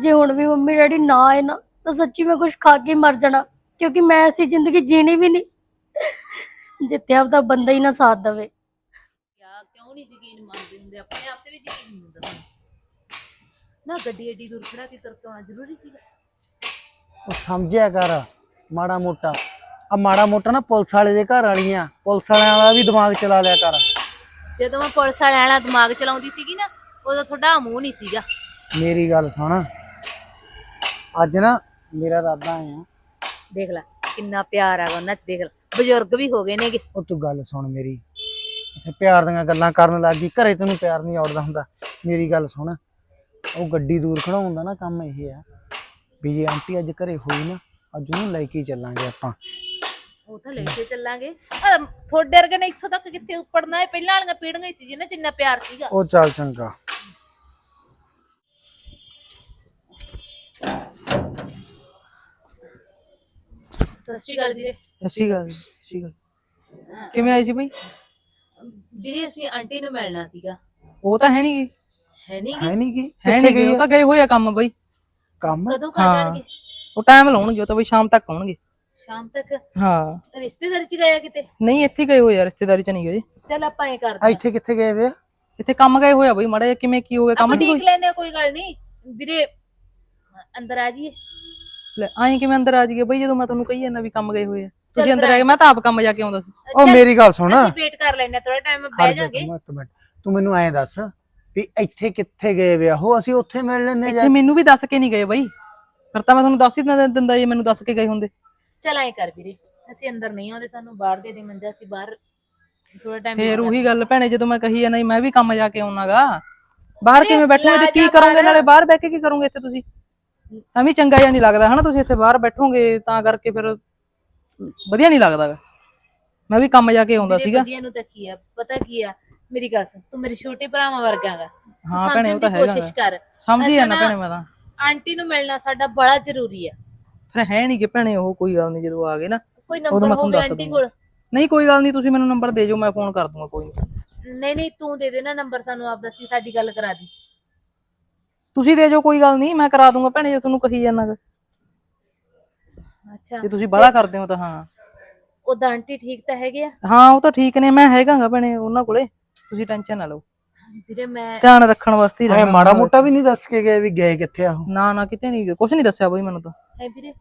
[SPEAKER 3] ਜੇ ਹੁਣ ਵੀ ਮੰਮੀ ਡੈਡੀ ਨਾ ਆਏ ਨਾ ਤਾਂ ਸੱਚੀ ਮੈਂ ਕੁਝ ਖਾ ਕੇ ਮਰ ਜਾਣਾ ਕਿਉਂਕਿ ਮੈਂ ਐਸੀ ਜ਼ਿੰਦਗੀ ਜੀਣੀ ਵੀ ਨਹੀਂ। ਜਿੱਥੇ ਆਪਦਾ ਬੰਦਾ ਹੀ ਨਾ ਸਾਥ ਦੇਵੇ।
[SPEAKER 1] ਕਿਉਂ ਨਹੀਂ ਯਕੀਨ ਮੰਨਦੇ ਹੁੰਦੇ? ਆਪਣੇ ਆਪ ਤੇ ਵੀ ਯਕੀਨ ਨਹੀਂ ਹੁੰਦਾ ਨਾ ਗੱਡੀ ਏਡੀ ਦੂਰ ਖੜਾ ਕੇ ਤੁਰ ਕੇ ਆਉਣਾ ਜ਼ਰੂਰੀ ਸੀਗਾ।
[SPEAKER 6] ਉਹ ਸਮਝਿਆ ਕਰ ਮਾੜਾ ਮੋਟਾ। ਆ ਮਾੜਾ ਮੋਟਾ ਨਾ ਪੁਲਿਸ ਵਾਲੇ ਦੇ ਘਰ ਵਾਲੀਆਂ ਪੁਲਿਸ ਵਾਲਿਆਂ ਦਾ ਵੀ ਦਿਮਾਗ ਚਲਾ ਲਿਆ ਕਰ।
[SPEAKER 1] ਜਦੋਂ ਮੈਂ ਪੁਲਿਸ ਵਾਲਿਆਂ ਵਾਲਾ ਦਿਮਾਗ ਚਲਾਉਂਦੀ ਸੀਗੀ ਨਾ ਉਦੋਂ ਤੁਹਾਡਾ ਮੂੰਹ ਨਹੀਂ ਸੀਗਾ।
[SPEAKER 6] ਮੇਰੀ ਗੱਲ ਸੁਣ ਅੱਜ ਨਾ ਮੇਰਾ ਇਰਾਦਾ ਆ
[SPEAKER 1] ਦੇਖ ਲੈ ਕਿੰਨਾ ਪਿਆਰ ਆ ਉਹਨਾਂ ਚ ਦੇਖ ਲੈ। ਬਜ਼ੁਰਗ ਵੀ ਹੋ ਗਏ ਨੇਗੇ।
[SPEAKER 6] ਉਹ ਤੂੰ ਗੱਲ ਸੁਣ ਮੇਰੀ। ਇੱਥੇ ਪਿਆਰ ਦੀਆਂ ਗੱਲਾਂ ਕਰਨ ਲੱਗ ਗਈ ਘਰੇ ਤੈਨੂੰ ਪਿਆਰ ਨਹੀਂ ਆਉੜਦਾ ਹੁੰਦਾ। ਮੇਰੀ ਗੱਲ ਸੁਣ ਉਹ ਗੱਡੀ ਦੂਰ ਖੜਾਉਣ ਦਾ ਨਾ ਕੰਮ ਇਹ ਆ ਵੀ ਜੇ ਆਂਟੀ ਅੱਜ ਘਰੇ ਹੋਈ ਨਾ ਅੱਜ ਉਹਨੂੰ ਲੈ ਕੇ ਹੀ ਚੱਲਾਂਗੇ ਆਪਾਂ।
[SPEAKER 1] ਉਹ ਤਾਂ ਲੈ ਕੇ ਚੱਲਾਂਗੇ। ਆ, ਤੁਹਾਡੇ ਵਰਗੇ ਨੇ ਇੱਥੋਂ ਤੱਕ ਕਿੱਥੇ ਉੱਪੜਨਾ ਹੈ? ਪਹਿਲਾਂ ਵਾਲੀਆਂ ਪੀੜੀਆਂ ਹੀ ਸੀ ਜਿਹਨਾਂ ਜਿੰਨਾ ਪਿਆਰ ਸੀਗਾ।
[SPEAKER 6] ਉਹ ਚੱਲ ਚੰਗਾ।
[SPEAKER 1] ਸਤਿ ਸ਼੍ਰੀ ਅਕਾਲ ਵੀਰੇ
[SPEAKER 7] ਅੱਛੀ ਗੱਲ ਅੱਛੀ ਗੱਲ ਕਿਵੇਂ ਆਈ ਸੀ ਬਈ?
[SPEAKER 1] ਵੀਰੇ ਅਸੀਂ ਆਂਟੀ ਨੂੰ ਮਿਲਣਾ ਸੀਗਾ।
[SPEAKER 7] ਉਹ ਤਾਂ ਹੈ ਨਹੀਂ ਗਈ
[SPEAKER 1] ਹੈ ਨਹੀਂ
[SPEAKER 6] ਹੈ ਨਹੀਂ ਕੀ
[SPEAKER 7] ਹੈ
[SPEAKER 6] ਕਿੱਥੇ
[SPEAKER 7] ਨਹੀਂ ਗਈ ਉਹ ਤਾਂ ਗਏ ਹੋਏ ਆ ਕੰਮ ਬਈ।
[SPEAKER 6] ਕੰਮ?
[SPEAKER 1] ਕਦੋਂ ਕਰ
[SPEAKER 7] ਹਾਂ।
[SPEAKER 1] ਜਾਣਗੇ
[SPEAKER 7] ਉਹ ਟਾਈਮ ਲਾਉਣਗੇ ਉਹ ਤਾਂ ਬਈ ਸ਼ਾਮ ਤੱਕ ਆਉਣਗੇ।
[SPEAKER 1] ਸ਼ਾਮ ਤੱਕ?
[SPEAKER 7] ਹਾਂ।
[SPEAKER 1] ਰਿਸ਼ਤੇਦਾਰੀ ਚ ਗਏ ਆ ਕਿਤੇ?
[SPEAKER 7] ਨਹੀਂ ਇੱਥੇ ਗਏ ਹੋਏ ਆ ਰਿਸ਼ਤੇਦਾਰੀ ਚ ਨਹੀਂ ਗਏ।
[SPEAKER 1] ਚੱਲ ਆਪਾਂ ਇਹ
[SPEAKER 6] ਆ
[SPEAKER 1] ਕਰਦੇ
[SPEAKER 6] ਇੱਥੇ ਕਿੱਥੇ ਗਏ ਵੇ ਆ?
[SPEAKER 7] ਇੱਥੇ ਕੰਮ ਗਏ ਹੋਏ ਆ ਬਈ ਮਾੜਾ ਜਿਹਾ ਕਿਵੇਂ ਕੀ ਹੋ ਗਿਆ ਕੰਮ
[SPEAKER 1] ਆਪਾਂ
[SPEAKER 7] ਸੀ
[SPEAKER 1] ਦੇਖ
[SPEAKER 7] ਕੋਈ
[SPEAKER 1] ਲੈਨੇ ਆ ਕੋਈ ਗੱਲ ਨਹੀਂ। ਵੀਰੇ ਅੰਦਰ ਆ ਜਾਈਏ।
[SPEAKER 7] ਲੈ ਆਏ ਕਿਵੇਂ ਅੰਦਰ ਆ ਜਾਈਏ ਬਈ ਜਦੋਂ ਮੈਂ ਤੁਹਾਨੂੰ ਕਹੀ ਜਾਂਦਾ ਵੀ ਕੰਮ ਗਏ ਹੋਏ ਆ। ਤੁਸੀਂ ਅੰਦਰ ਆ ਗਏ ਮੈਂ ਤਾਂ ਆਪ ਕੰਮ ਜਾ ਕੇ ਆਉਂਦਾ ਸੀ।
[SPEAKER 6] ਉਹ ਮੇਰੀ ਗੱਲ ਸੁਣ।
[SPEAKER 1] ਅਸੀਂ ਵੇਟ ਕਰ ਲੈਨੇ ਥੋੜਾ ਟਾਈਮ ਬਹਿ ਜਾਗੇ।
[SPEAKER 6] ਤੂੰ ਮੈਨੂੰ ਐਂ ਦੱਸ ਵੀ ਇੱਥੇ ਕਿੱਥੇ ਗਏ ਵੇ ਆ? ਉਹ ਅਸੀਂ ਉੱਥੇ ਮਿਲ ਲੈਨੇ ਜਾ
[SPEAKER 7] ਇੱਥੇ ਮੈਨੂੰ ਵੀ ਦੱਸ ਕੇ ਨਹੀਂ ਗਏ ਬਈ। ਫਿਰ ਤਾਂ ਮੈਂ ਤੁਹਾਨੂੰ ਦੱਸ ਹੀ ਦਿੰਦਾ ਦਿੰਦਾ ਜੇ ਮੈਨੂੰ ਦੱਸ ਕੇ ਗਏ ਹੁੰਦੇ।
[SPEAKER 1] ਚਲ ਐ ਕਰ ਵੀਰੇ ਅਸੀਂ ਅੰਦਰ ਨਹੀਂ ਆਉਂਦੇ ਸਾਨੂੰ ਬਾਹਰ ਦੇ ਦੇ ਮੰਜਾ ਅਸੀਂ ਬਾਹਰ ਥੋੜਾ ਟਾਈਮ
[SPEAKER 7] ਫੇਰ ਉਹੀ ਗੱਲ ਭੈਣੇ ਜਦੋਂ ਮੈਂ ਕਹੀ ਆ ਨਹੀਂ ਮੈਂ ਵੀ ਕੰਮ ਜਾ ਕੇ ਆਉਣਾਗਾ। ਬਾਹਰ ਕਿਵੇਂ ਬੈਠੋਗੇ ਤੇ ਕੀ ਕਰੋਗੇ?
[SPEAKER 1] ਬਾਹਰ।
[SPEAKER 7] ਨਾਲੇ ਬਾਹਰ ਬਹਿ ਕੇ ਕੀ ਕਰੋਗੇ ਇੱਥੇ ਤੁਸੀਂ? ਐਵੇਂ ਚੰਗਾ ਜਿਹਾ ਨਹੀਂ ਲੱਗਦਾ ਹਨਾ? ਤੁਸੀਂ ਇੱਥੇ ਬਾਹਰ ਬੈਠੋਗੇ ਤਾਂ ਕਰਕੇ ਫਿਰ ਵਧੀਆ ਨਹੀਂ ਲੱਗਦਾ ਗਾ। ਮੈਂ ਵੀ ਕੰਮ ਜਾ ਕੇ ਆਉਂਦਾ ਸੀਗਾ।
[SPEAKER 1] ਵਧੀਆ ਨੂੰ ਤਾਂ ਕੀ ਆ ਪਤਾ ਕੀ ਆ? ਮੇਰੀ ਗੱਲ ਸੁਣ ਤੂੰ ਮੇਰੇ ਛੋਟੇ ਭਰਾਵਾਂ ਵਰਗਾਗਾ
[SPEAKER 7] ਹਾਂ ਭੈਣੇ ਉਹ ਤਾਂ ਹੈਗਾ
[SPEAKER 1] ਕੋਸ਼ਿਸ਼ ਕਰ।
[SPEAKER 7] ਸਮਝੀ
[SPEAKER 1] ਨਾ,
[SPEAKER 7] ਭੈਣੇ ਮੈਂ ਤਾਂ।
[SPEAKER 1] ਆਂਟੀ ਨੂੰ ਮਿਲਣਾ ਸਾਡਾ ਬੜਾ ਜ਼ਰੂਰੀ ਆ।
[SPEAKER 7] ਫਿਰ ਹੈ ਨਹੀਂ ਕਿ ਭੈਣੇ ਉਹ ਕੋਈ ਗੱਲ ਨਹੀਂ ਜਦੋਂ ਆ ਗਏ ਨਾ
[SPEAKER 1] ਕੋਈ ਨੰਬਰ
[SPEAKER 7] ਮੈਂ ਤੁਹਾਨੂੰ
[SPEAKER 1] ਹੋਵੇ
[SPEAKER 7] ਦੱਸ
[SPEAKER 1] ਆਂਟੀ
[SPEAKER 7] ਦੂੰਗਾ।
[SPEAKER 1] ਕੋਲ?
[SPEAKER 7] ਨਹੀਂ ਕੋਈ ਗੱਲ ਨਹੀਂ ਤੁਸੀਂ ਮੈਨੂੰ ਨੰਬਰ ਦੇ ਦਿਓ ਮੈਂ ਫੋਨ ਕਰ ਦੂੰਗਾ ਕੋਈ ਨਹੀਂ
[SPEAKER 1] ਨਹੀਂ ਨਹੀਂ ਤੂੰ ਦੇ ਦੇ ਨਾ ਨੰਬਰ ਸਾਨੂੰ ਆਪ ਦੱਸੀ ਸਾਡੀ ਗੱਲ ਕਰਾ ਦੀ।
[SPEAKER 7] ਤੁਸੀਂ ਦੇ ਦਿਓ ਕੋਈ ਗੱਲ ਨਹੀਂ ਮੈਂ ਕਰਾ ਦੂੰਗਾ ਭੈਣੇ ਜੇ ਤੁਹਾਨੂੰ ਕਹੀ ਗਾ।
[SPEAKER 1] ਅੱਛਾ।
[SPEAKER 7] ਜੇ ਤੁਸੀਂ ਬਾਹਲਾ ਕਰਦੇ ਹੋ ਤਾਂ ਹਾਂ।
[SPEAKER 1] ਉਹਦਾ ਆਂਟੀ ਠੀਕ ਤਾਂ ਹੈਗੇ ਆ?
[SPEAKER 7] ਹਾਂ ਉਹ ਤਾਂ ਠੀਕ ਨੇ ਮੈਂ ਹੈਗਾਗਾ ਭੈਣੇ ਉਹਨਾਂ ਕੋਲੇ। ਤੁਸੀਂ ਟੈਨਸ਼ਨ ਨਾ ਲਓ।
[SPEAKER 1] ਵੀਰੇ ਮੈਂ
[SPEAKER 7] ਧਿਆਨ ਰੱਖਣ ਵਾਸਤੇ ਹੀ
[SPEAKER 6] ਐ
[SPEAKER 7] ਰਹਿਣਾ
[SPEAKER 6] ਮਾੜਾ ਮੋਟਾ ਵੀ ਨਹੀਂ ਦੱਸ ਕੇ ਗਏ ਵੀ ਗਏ ਕਿੱਥੇ ਆ ਉਹ?
[SPEAKER 7] ਨਾ ਨਾ ਕਿਤੇ ਨਹੀਂ ਕੁਝ ਨਹੀਂ ਦੱਸਿਆ ਬਈ ਮੈਨੂੰ ਤਾਂ।
[SPEAKER 1] ਹੈ ਵੀਰੇ।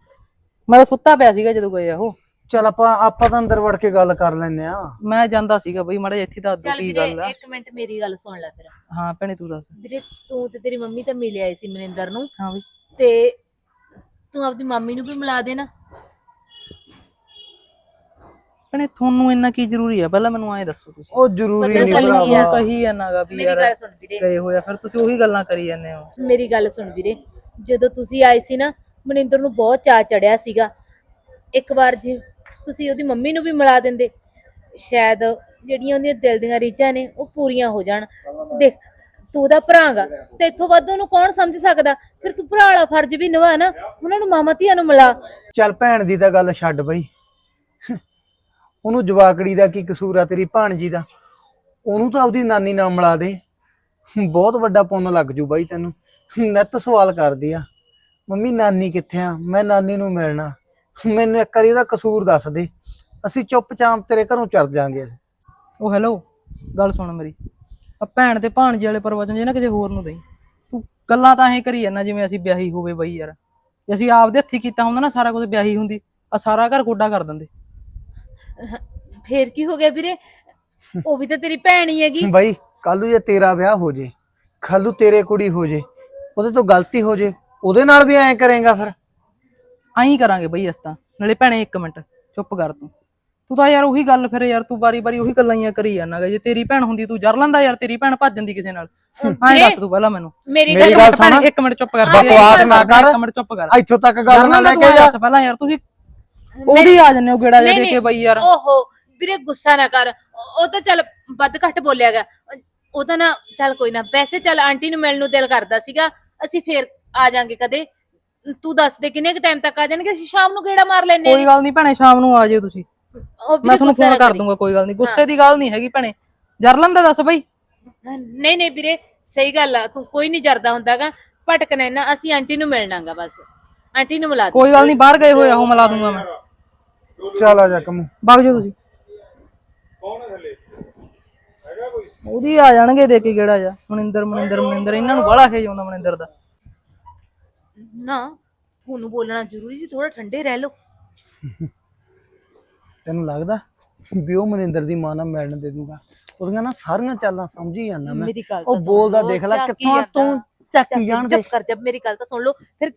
[SPEAKER 7] ਮੈਂ ਤਾਂ ਸੁੱਤਾ ਪਿਆ ਸੀਗਾ ਜਦੋਂ ਗਏ ਆ ਉਹ।
[SPEAKER 6] ਚਲ ਆਪਾਂ ਆਪਾਂ ਤਾਂ ਅੰਦਰ ਵੜ ਕੇ ਗੱਲ ਕਰ ਲੈਨੇ ਆ
[SPEAKER 7] ਮੈਂ ਜਾਂਦਾ ਸੀਗਾ ਬਈ ਮਾੜਾ ਜਿਹਾ ਇੱਥੇ ਦੱਸ
[SPEAKER 1] ਚੱਲ
[SPEAKER 7] ਕੀ
[SPEAKER 1] ਵੀਰੇ
[SPEAKER 7] ਗੱਲ ਆ।
[SPEAKER 1] ਇੱਕ ਮਿੰਟ ਮੇਰੀ ਗੱਲ ਸੁਣ ਲੈ ਫਿਰ।
[SPEAKER 7] ਹਾਂ ਭੈਣੇ ਤੂੰ ਦੱਸ।
[SPEAKER 1] ਵੀਰੇ ਤੂੰ ਤੇ ਤੇਰੀ ਮੰਮੀ ਤਾਂ ਮਿਲ ਆਏ ਸੀ ਮਨਿੰਦਰ ਨੂੰ।
[SPEAKER 7] ਹਾਂ ਬਈ।
[SPEAKER 1] ਤੇ ਤੂੰ ਆਪਦੀ ਮੰਮੀ ਨੂੰ ਵੀ ਮਿਲਾ ਦੇਣਾ
[SPEAKER 7] ਭੈਣੇ ਤੁਹਾਨੂੰ ਇੰਨਾ ਕੀ ਜ਼ਰੂਰੀ ਆ? ਪਹਿਲਾਂ ਮੈਨੂੰ ਐਂ ਦੱਸੋ ਤੁਸੀਂ।
[SPEAKER 6] ਉਹ ਜ਼ਰੂਰੀ
[SPEAKER 1] ਪਤਾ
[SPEAKER 6] ਨਹੀਂ
[SPEAKER 1] ਗੱਲ ਕੀ ਆ?
[SPEAKER 6] ਭਰਾਵਾ
[SPEAKER 7] ਕਹੀ ਜਾਣਾਗਾ ਵੀ
[SPEAKER 1] ਮੇਰੀ
[SPEAKER 7] ਯਾਰ
[SPEAKER 1] ਗੱਲ ਸੁਣ ਵੀਰੇ।
[SPEAKER 7] ਗਏ ਹੋਇਆ ਫਿਰ ਤੁਸੀਂ ਉਹੀ ਗੱਲਾਂ ਕਰੀ ਜਾਂਦੇ ਹੋ।
[SPEAKER 1] ਮੇਰੀ ਗੱਲ ਸੁਣ ਵੀਰੇ ਜਦੋਂ ਤੁਸੀਂ ਆਏ ਸੀ ਨਾ ਮਨਿੰਦਰ ਨੂੰ ਬਹੁਤ ਚਾਅ ਚੜਿਆ ਸੀਗਾ। ਇੱਕ ਵਾਰ ਜੇ ਤੁਸੀਂ ਉਹਦੀ ਮੰਮੀ ਨੂੰ ਵੀ ਮਿਲਾ ਦਿੰਦੇ। ਸ਼ਾਇਦ ਜਿਹੜੀਆਂ ਉਹਦੀਆਂ ਦਿਲ ਦੀਆਂ ਰੀਝਾਂ ਨੇ, ਉਹ ਪੂਰੀਆਂ ਹੋ ਜਾਣ। ਦੇਖ, ਤੂੰ ਉਹਦਾ ਭਰਾਗਾ, ਤੇ ਇੱਥੋਂ ਵੱਧ ਉਹਨੂੰ ਕੌਣ ਸਮਝ ਸਕਦਾ? ਫਿਰ ਤੂੰ ਭਰਾ ਵਾਲਾ ਫਰਜ਼ ਵੀ ਨਿਭਾ ਨਾ, ਉਹਨਾਂ ਨੂੰ ਮਾਮਾ ਧੀਆਂ ਨੂੰ ਮਿਲਾ।
[SPEAKER 6] ਚੱਲ ਭੈਣ ਦੀ ਤਾਂ ਗੱਲ ਛੱਡ ਬਈ। ਉਹਨੂੰ ਜਵਾਕੜੀ ਦਾ ਕੀ ਕਸੂਰ ਆ ਤੇਰੀ ਭਾਣਜੀ ਦਾ? ਉਹਨੂੰ ਤਾਂ ਆਪਦੀ ਨਾਨੀ ਨਾਲ ਮਿਲਾ ਦੇ। ਬਹੁਤ ਵੱਡਾ ਪੁੰਨ ਲੱਗ ਜੂ ਬਾਈ ਤੈਨੂੰ। ਨਿੱਤ ਸਵਾਲ ਕਰਦੀ ਆ, ਮੰਮੀ ਨਾਨੀ ਕਿੱਥੇ ਆ? ਮੈਂ ਨਾਨੀ ਨੂੰ ਮਿਲਣਾ। ਮੈਨੂੰ ਇੱਕ ਵਾਰੀ ਉਹਦਾ ਕਸੂਰ ਦੱਸ ਦੇ। ਅਸੀਂ ਚੁੱਪਚਾਪ ਤੇਰੇ ਘਰੋਂ ਚੜ ਜਾਾਂਗੇ
[SPEAKER 7] ਉਹ ਹੈਲੋ ਗੱਲ ਸੁਣ ਮੇਰੀ। ਆ ਭੈਣ ਤੇ ਭਾਣਜੇ ਵਾਲੇ ਪ੍ਰਵਚਨ ਜੇ ਨਾ ਕਿਸੇ ਹੋਰ ਨੂੰ ਦੇਈ। ਤੂੰ ਗੱਲਾਂ ਤਾਂ ਐਂ ਕਰੀ ਜਾਂਦਾ ਜਿਵੇਂ ਅਸੀਂ ਵਿਆਹੀ ਹੋਵੇ ਬਈ ਯਾਰ। ਜੇ ਅਸੀਂ ਆਪਦੇ ਹੱਥੀ ਕੀਤਾ ਹੁੰਦਾ ਨਾ ਸਾਰਾ ਕੁਝ ਵਿਆਹੀ ਹੁੰਦੀ। ਆ ਸਾਰਾ ਘਰ ਗੋਡਾ ਕਰ ਦਿੰਦੇ।
[SPEAKER 1] ਫੇਰ ਕੀ ਹੋ ਗਿਆ ਵੀਰੇ? ਉਹ ਵੀ ਤਾਂ ਤੇਰੀ ਭੈਣ ਹੀ ਹੈਗੀ।
[SPEAKER 6] ਬਾਈ ਕੱਲ ਨੂੰ ਜੇ ਤੇਰਾ ਵਿਆਹ ਹੋ ਜੇ ਕੱਲ ਨੂੰ ਤੇਰੇ ਕੁੜੀ ਹੋ ਜੇ ਉਹਦੇ ਤੋਂ ਗਲਤੀ ਹੋ ਜੇ ਉਹਦੇ ਨਾਲ ਵੀ ਐਂ ਕਰੇਗਾ ਫਿਰ।
[SPEAKER 7] ਐਂ ਕਰਾਂਗੇ ਬਈ ਇਸ ਤਾਂ। ਨਾਲੇ ਭੈਣੇ ਇੱਕ ਮਿੰਟ ਚੁੱਪ ਕਰ ਤੂੰ। ਤੂੰ ਤਾਂ ਯਾਰ ਉਹੀ ਗੱਲ ਫਿਰ ਯਾਰ ਤੂੰ ਬਾਰੀ-ਬਾਰੀ ਉਹੀ ਗੱਲਾਂ ਹੀ ਕਰੀ ਜਾਂਦਾ ਗਾ ਜੇ ਤੇਰੀ ਭੈਣ ਹੁੰਦੀ ਤੂੰ ਜਰ ਲੈਂਦਾ ਯਾਰ ਤੇਰੀ ਭੈਣ ਭੱਜ ਜਾਂਦੀ ਕਿਸੇ ਨਾਲ।
[SPEAKER 1] ਵੀਰੇ,
[SPEAKER 7] ਦੱਸ ਤੂੰ ਪਹਿਲਾਂ ਮੈਨੂੰ।
[SPEAKER 1] ਮੇਰੀ ਗੱਲ
[SPEAKER 6] ਸੁਣ।
[SPEAKER 7] ਇੱਕ ਮਿੰਟ ਚੁੱਪ ਕਰ।
[SPEAKER 6] ਬਕਵਾਸ ਨਾ ਕਰ।
[SPEAKER 7] ਇੱਕ ਮਿੰਟ ਚੁੱਪ ਕਰ।
[SPEAKER 6] ਇੱਥੋਂ ਤੱਕ ਗੱਲ ਨਾ ਲੈ ਕੇ ਜਾ।
[SPEAKER 7] ਪਹਿਲਾਂ ਯਾਰ ਤੁਸੀਂ ਉਹਦੀ ਆ ਜੰਨੇ ਹੋ ਗੇੜਾ
[SPEAKER 1] ਨਹੀਂ,
[SPEAKER 7] ਜੇ ਦੇ ਕੇ। ਬਈ ਯਾਰ।
[SPEAKER 1] ਓਹੋ ਵੀਰੇ ਗੁੱਸਾ ਨਾ ਕਰ। ਉਹ ਤਾਂ ਚੱਲ ਵੱਧ ਘੱਟ ਬੋਲਿਆਗਾ ਉਹ ਤਾਂ ਨਾ ਚੱਲ ਕੋਈ ਨਾ। ਵੈਸੇ ਚੱਲ ਆਂਟੀ ਨੂੰ ਮਿਲਣ ਨੂੰ ਦਿਲ ਕਰਦਾ ਸੀਗਾ। ਅਸੀਂ ਫੇਰ ਆ ਜਾਾਂਗੇ ਕਦੇ। ਤੂੰ ਦੱਸ ਦੇ ਕਿੰਨੇ ਕ ਟਾਈਮ ਤੱਕ ਆ ਜਾਣਗੇ? ਅਸੀਂ ਸ਼ਾਮ ਨੂੰ ਗੇੜਾ ਮਾਰ ਲੈਨੇ
[SPEAKER 7] ਕੋਈ ਗੱਲ ਨਹੀਂ ਭੈਣੇ ਸ਼ਾਮ ਨੂੰ ਆ ਜਿਓ ਤੁਸੀਂ। ਮੈਂ ਤੁਹਾਨੂੰ ਫੋਨ ਕਰ। ਦੂੰਗਾ ਕੋਈ ਗੱਲ ਨਹੀਂ ਗੁੱਸੇ ਦੀ ਗੱਲ ਨਹੀਂ ਹੈਗੀ ਭੈਣੇ। ਜਰ ਲੈਂਦਾ ਦੱਸ ਬਈ।
[SPEAKER 1] ਨਹੀਂ ਨਹੀਂ ਵੀਰੇ ਸਹੀ ਗੱਲ ਆ। ਤੂੰ ਕੋਈ ਨਹੀਂ ਜਰਦਾ ਹੁੰਦਾਗਾ। ਭਟਕਣਾ ਨਾ ਅਸੀਂ ਆਂਟੀ ਨੂੰ ਮਿਲਣਾਗਾ ਬਸ। ਆਂਟੀ ਨੂੰ ਮਿਲਾ ਦੇ
[SPEAKER 7] ਕੋਈ ਗੱਲ ਨਹੀਂ ਬਾਹਰ ਗਏ ਹੋਏ ਆ ਉਹ ਮਿਲਾ ਦੂੰਗਾ ਮੈਂ।
[SPEAKER 6] ਚੱਲ ਆ ਜਾ ਕਮੂ।
[SPEAKER 7] ਵਗ ਜਾਓ ਤੁਸੀਂ। ਉਹਦੀ ਆ ਜਾਣਗੇ ਦੇ ਕੇ ਕਿਹੜਾ ਜਾ। ਮਨਿੰਦਰ ਮਨਿੰਦਰ ਮਨਿੰਦਰ। ਇਹਨਾਂ ਨੂੰ ਬੜਾ ਖੇਜ ਆਉਂਦਾ ਮਨਿੰਦਰ ਦਾ।
[SPEAKER 1] ਨਾ ਤੁਹਾਨੂੰ ਬੋਲਣਾ ਜ਼ਰੂਰੀ ਸੀ ਥੋੜਾ ਠੰਡੇ ਰਹਿ ਲਓ।
[SPEAKER 6] ਤੈਨੂੰ ਲੱਗਦਾ ਵੀ ਉਹ ਮਨਿੰਦਰ ਦੀ ਮਾਂ ਨਾਲ ਮਿਲਣ ਦੇ ਦੂਗਾ? ਉਹਦੀਆਂ ਨਾ ਸਾਰੀਆਂ ਚਾਲਾਂ ਸਮਝੀ ਜਾਂਦਾ ਮੈਂ।
[SPEAKER 1] ਮੇਰੀ ਗੱਲ
[SPEAKER 6] ਉਹ
[SPEAKER 1] ਸੁਣ
[SPEAKER 6] ਬੋਲਦਾ
[SPEAKER 1] ਲਓ,
[SPEAKER 6] ਦੇਖ ਲੈ
[SPEAKER 1] ਝਾਕੀ
[SPEAKER 6] ਕਿੱਥੋਂ
[SPEAKER 1] ਜਾਂਦਾ।
[SPEAKER 6] ਤੂੰ ਚੱਕੀ ਜਾਣ ਦੇ
[SPEAKER 1] ਚੁੱਪ ਕਰ ਜਬ ਮੇਰੀ ਗੱਲ ਤਾਂ ਸੁਣ ਲਓ। ਫਿਰ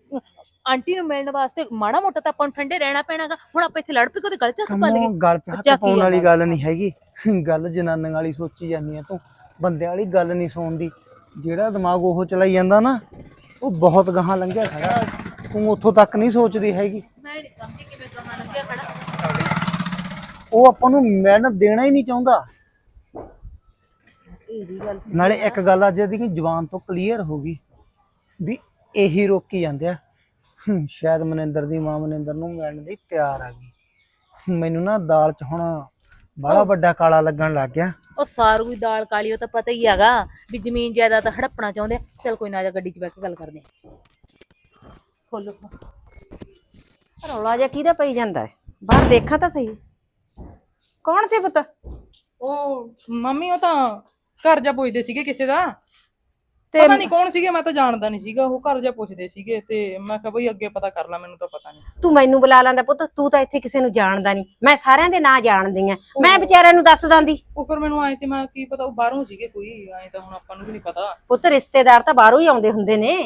[SPEAKER 1] ਆਂਟੀ ਨੂੰ ਮਿਲਣ ਵਾਸਤੇ ਮਾੜਾ ਮੋਟਾ ਤਾਂ ਆਪਾਂ ਨੂੰ ਠੰਡੇ ਰਹਿਣਾ ਪੈਣਾਗਾ। ਹੁਣ ਆਪਾਂ ਇੱਥੇ ਲੜ ਪਈ ਕੋਈ ਗੱਲ ਚ ਹੱਥ ਪਾ ਲਈਏ।
[SPEAKER 6] ਗੱਲ ਚ ਹੱਥ ਪਾਉਣ ਵਾਲੀ
[SPEAKER 1] ਜਾਂਦਾ।
[SPEAKER 6] ਗੱਲ ਨਹੀਂ ਹੈਗੀ। ਗੱਲ ਜਨਾਨੀਆਂ ਵਾਲੀ ਸੋਚੀ ਜਾਂਦੀ ਆ ਤੂੰ। ਬੰਦਿਆਂ ਵਾਲੀ ਗੱਲ ਨਹੀਂ ਸੁਣਦੀ। ਜਿਹੜਾ ਦਿਮਾਗ ਉਹ ਚਲਾਈ ਜਾਂਦਾ ਨਾ ਉਹ ਬਹੁਤ ਗਾਹਾਂ ਲੰਘਿਆ ਖੜਾ। ਤੂੰ ਉੱਥੋਂ ਤੱਕ ਨਹੀਂ ਸੋਚਦੀ ਹੈਗੀ।
[SPEAKER 1] ਮੈਂ ਨਹੀਂ ਸਮਝੀ ਕਿਵੇਂ ਕਹਾਂ ਲੱਗਿਆ ਖੜਾ।
[SPEAKER 6] ਉਹ ਆਪਾਂ ਨੂੰ ਮਿਲਣ ਦੇਣਾ ਹੀ ਨਹੀਂ ਚਾਹੁੰਦਾ। ਨਾਲੇ ਇੱਕ ਗੱਲ ਅੱਜ ਦੀ ਜ਼ੁਬਾਨ ਤੋਂ ਕਲੀਅਰ ਹੋ ਗਈ ਵੀ ਇਹੀ ਰੋਕੀ ਜਾਂਦੇ ਆ। ਸ਼ਾਇਦ ਮਨਿੰਦਰ ਦੀ ਮਾਂ ਮਨਿੰਦਰ ਨੂੰ ਮਿਲਣ ਦੀ ਤਿਆਰ ਆ ਗਈ। ਮੈਨੂੰ ਨਾ ਦਾਲ ਚ ਹੁਣ ਬੜਾ ਵੱਡਾ ਕਾਲਾ ਲੱਗਣ ਲੱਗ ਗਿਆ।
[SPEAKER 1] ਉਹ ਸਾਰੂ ਹੀ ਦਾਲ ਕਾਲੀ ਉਹ ਤਾਂ ਪਤਾ ਹੀ ਹੈਗਾ ਵੀ ਜ਼ਮੀਨ ਜਾਇਦਾਦ ਹੜੱਪਣਾ ਚਾਹੁੰਦੇ ਆ। ਚੱਲ ਕੋਈ ਨਾ ਆ ਜਾ ਗੱਡੀ 'ਚ ਬਹਿ ਕੇ ਗੱਲ ਕਰਦੇ ਆ ਖੋਲੋ।
[SPEAKER 8] ਰੌਲਾ ਜਿਹਾ ਕਿਹਦਾ ਪਈ ਜਾਂਦਾ ਹੈ? ਬਾਹਰ ਦੇਖਾਂ ਤਾਂ ਸਹੀ। ਕੌਣ ਸੀ ਪੁੱਤ?
[SPEAKER 7] ਉਹ ਮੰਮੀ ਉਹ ਤਾਂ ਘਰ ਜਾ ਪੁੱਛਦੇ ਸੀਗੇ ਕਿਸੇ ਦਾ।
[SPEAKER 8] ਤੇ
[SPEAKER 7] ਪਤਾ ਨਹੀਂ ਕੌਣ ਸੀਗੇ ਮੈਂ ਤਾਂ ਜਾਣਦਾ ਨਹੀਂ ਸੀਗਾ ਉਹ ਘਰ ਜਾ ਪੁੱਛਦੇ ਸੀਗੇ ਤੇ ਮੈਂ ਕਿਹਾ ਬਈ ਅੱਗੇ ਪਤਾ ਕਰ ਲਾ ਮੈਨੂੰ ਤਾਂ ਪਤਾ ਨਹੀਂ
[SPEAKER 8] ਤੂੰ ਮੈਨੂੰ ਬੁਲਾ ਲੈਂਦਾ ਪੁੱਤ ਤੂੰ ਤਾਂ ਇੱਥੇ ਕਿਸੇ ਨੂੰ ਜਾਣਦਾ ਨਹੀਂ ਮੈਂ ਸਾਰਿਆਂ ਦੇ ਨਾਂ ਜਾਣਦੀ ਆ। ਮੈਂ ਵਿਚਾਰਿਆਂ ਨੂੰ ਦੱਸ ਦਾਂਦੀ।
[SPEAKER 7] ਉਹ ਫਿਰ ਮੈਨੂੰ ਆਏ ਸੀ ਮੈਂ ਕੀ ਪਤਾ ਉਹ ਬਾਹਰੋਂ ਸੀਗੇ ਕੋਈ ਐਂ ਤਾਂ ਹੁਣ ਆਪਾਂ ਨੂੰ ਵੀ ਨਹੀਂ ਪਤਾ।
[SPEAKER 8] ਪੁੱਤ ਰਿਸ਼ਤੇਦਾਰ ਤਾਂ ਬਾਹਰੋਂ ਹੀ ਆਉਂਦੇ ਹੁੰਦੇ ਨੇ।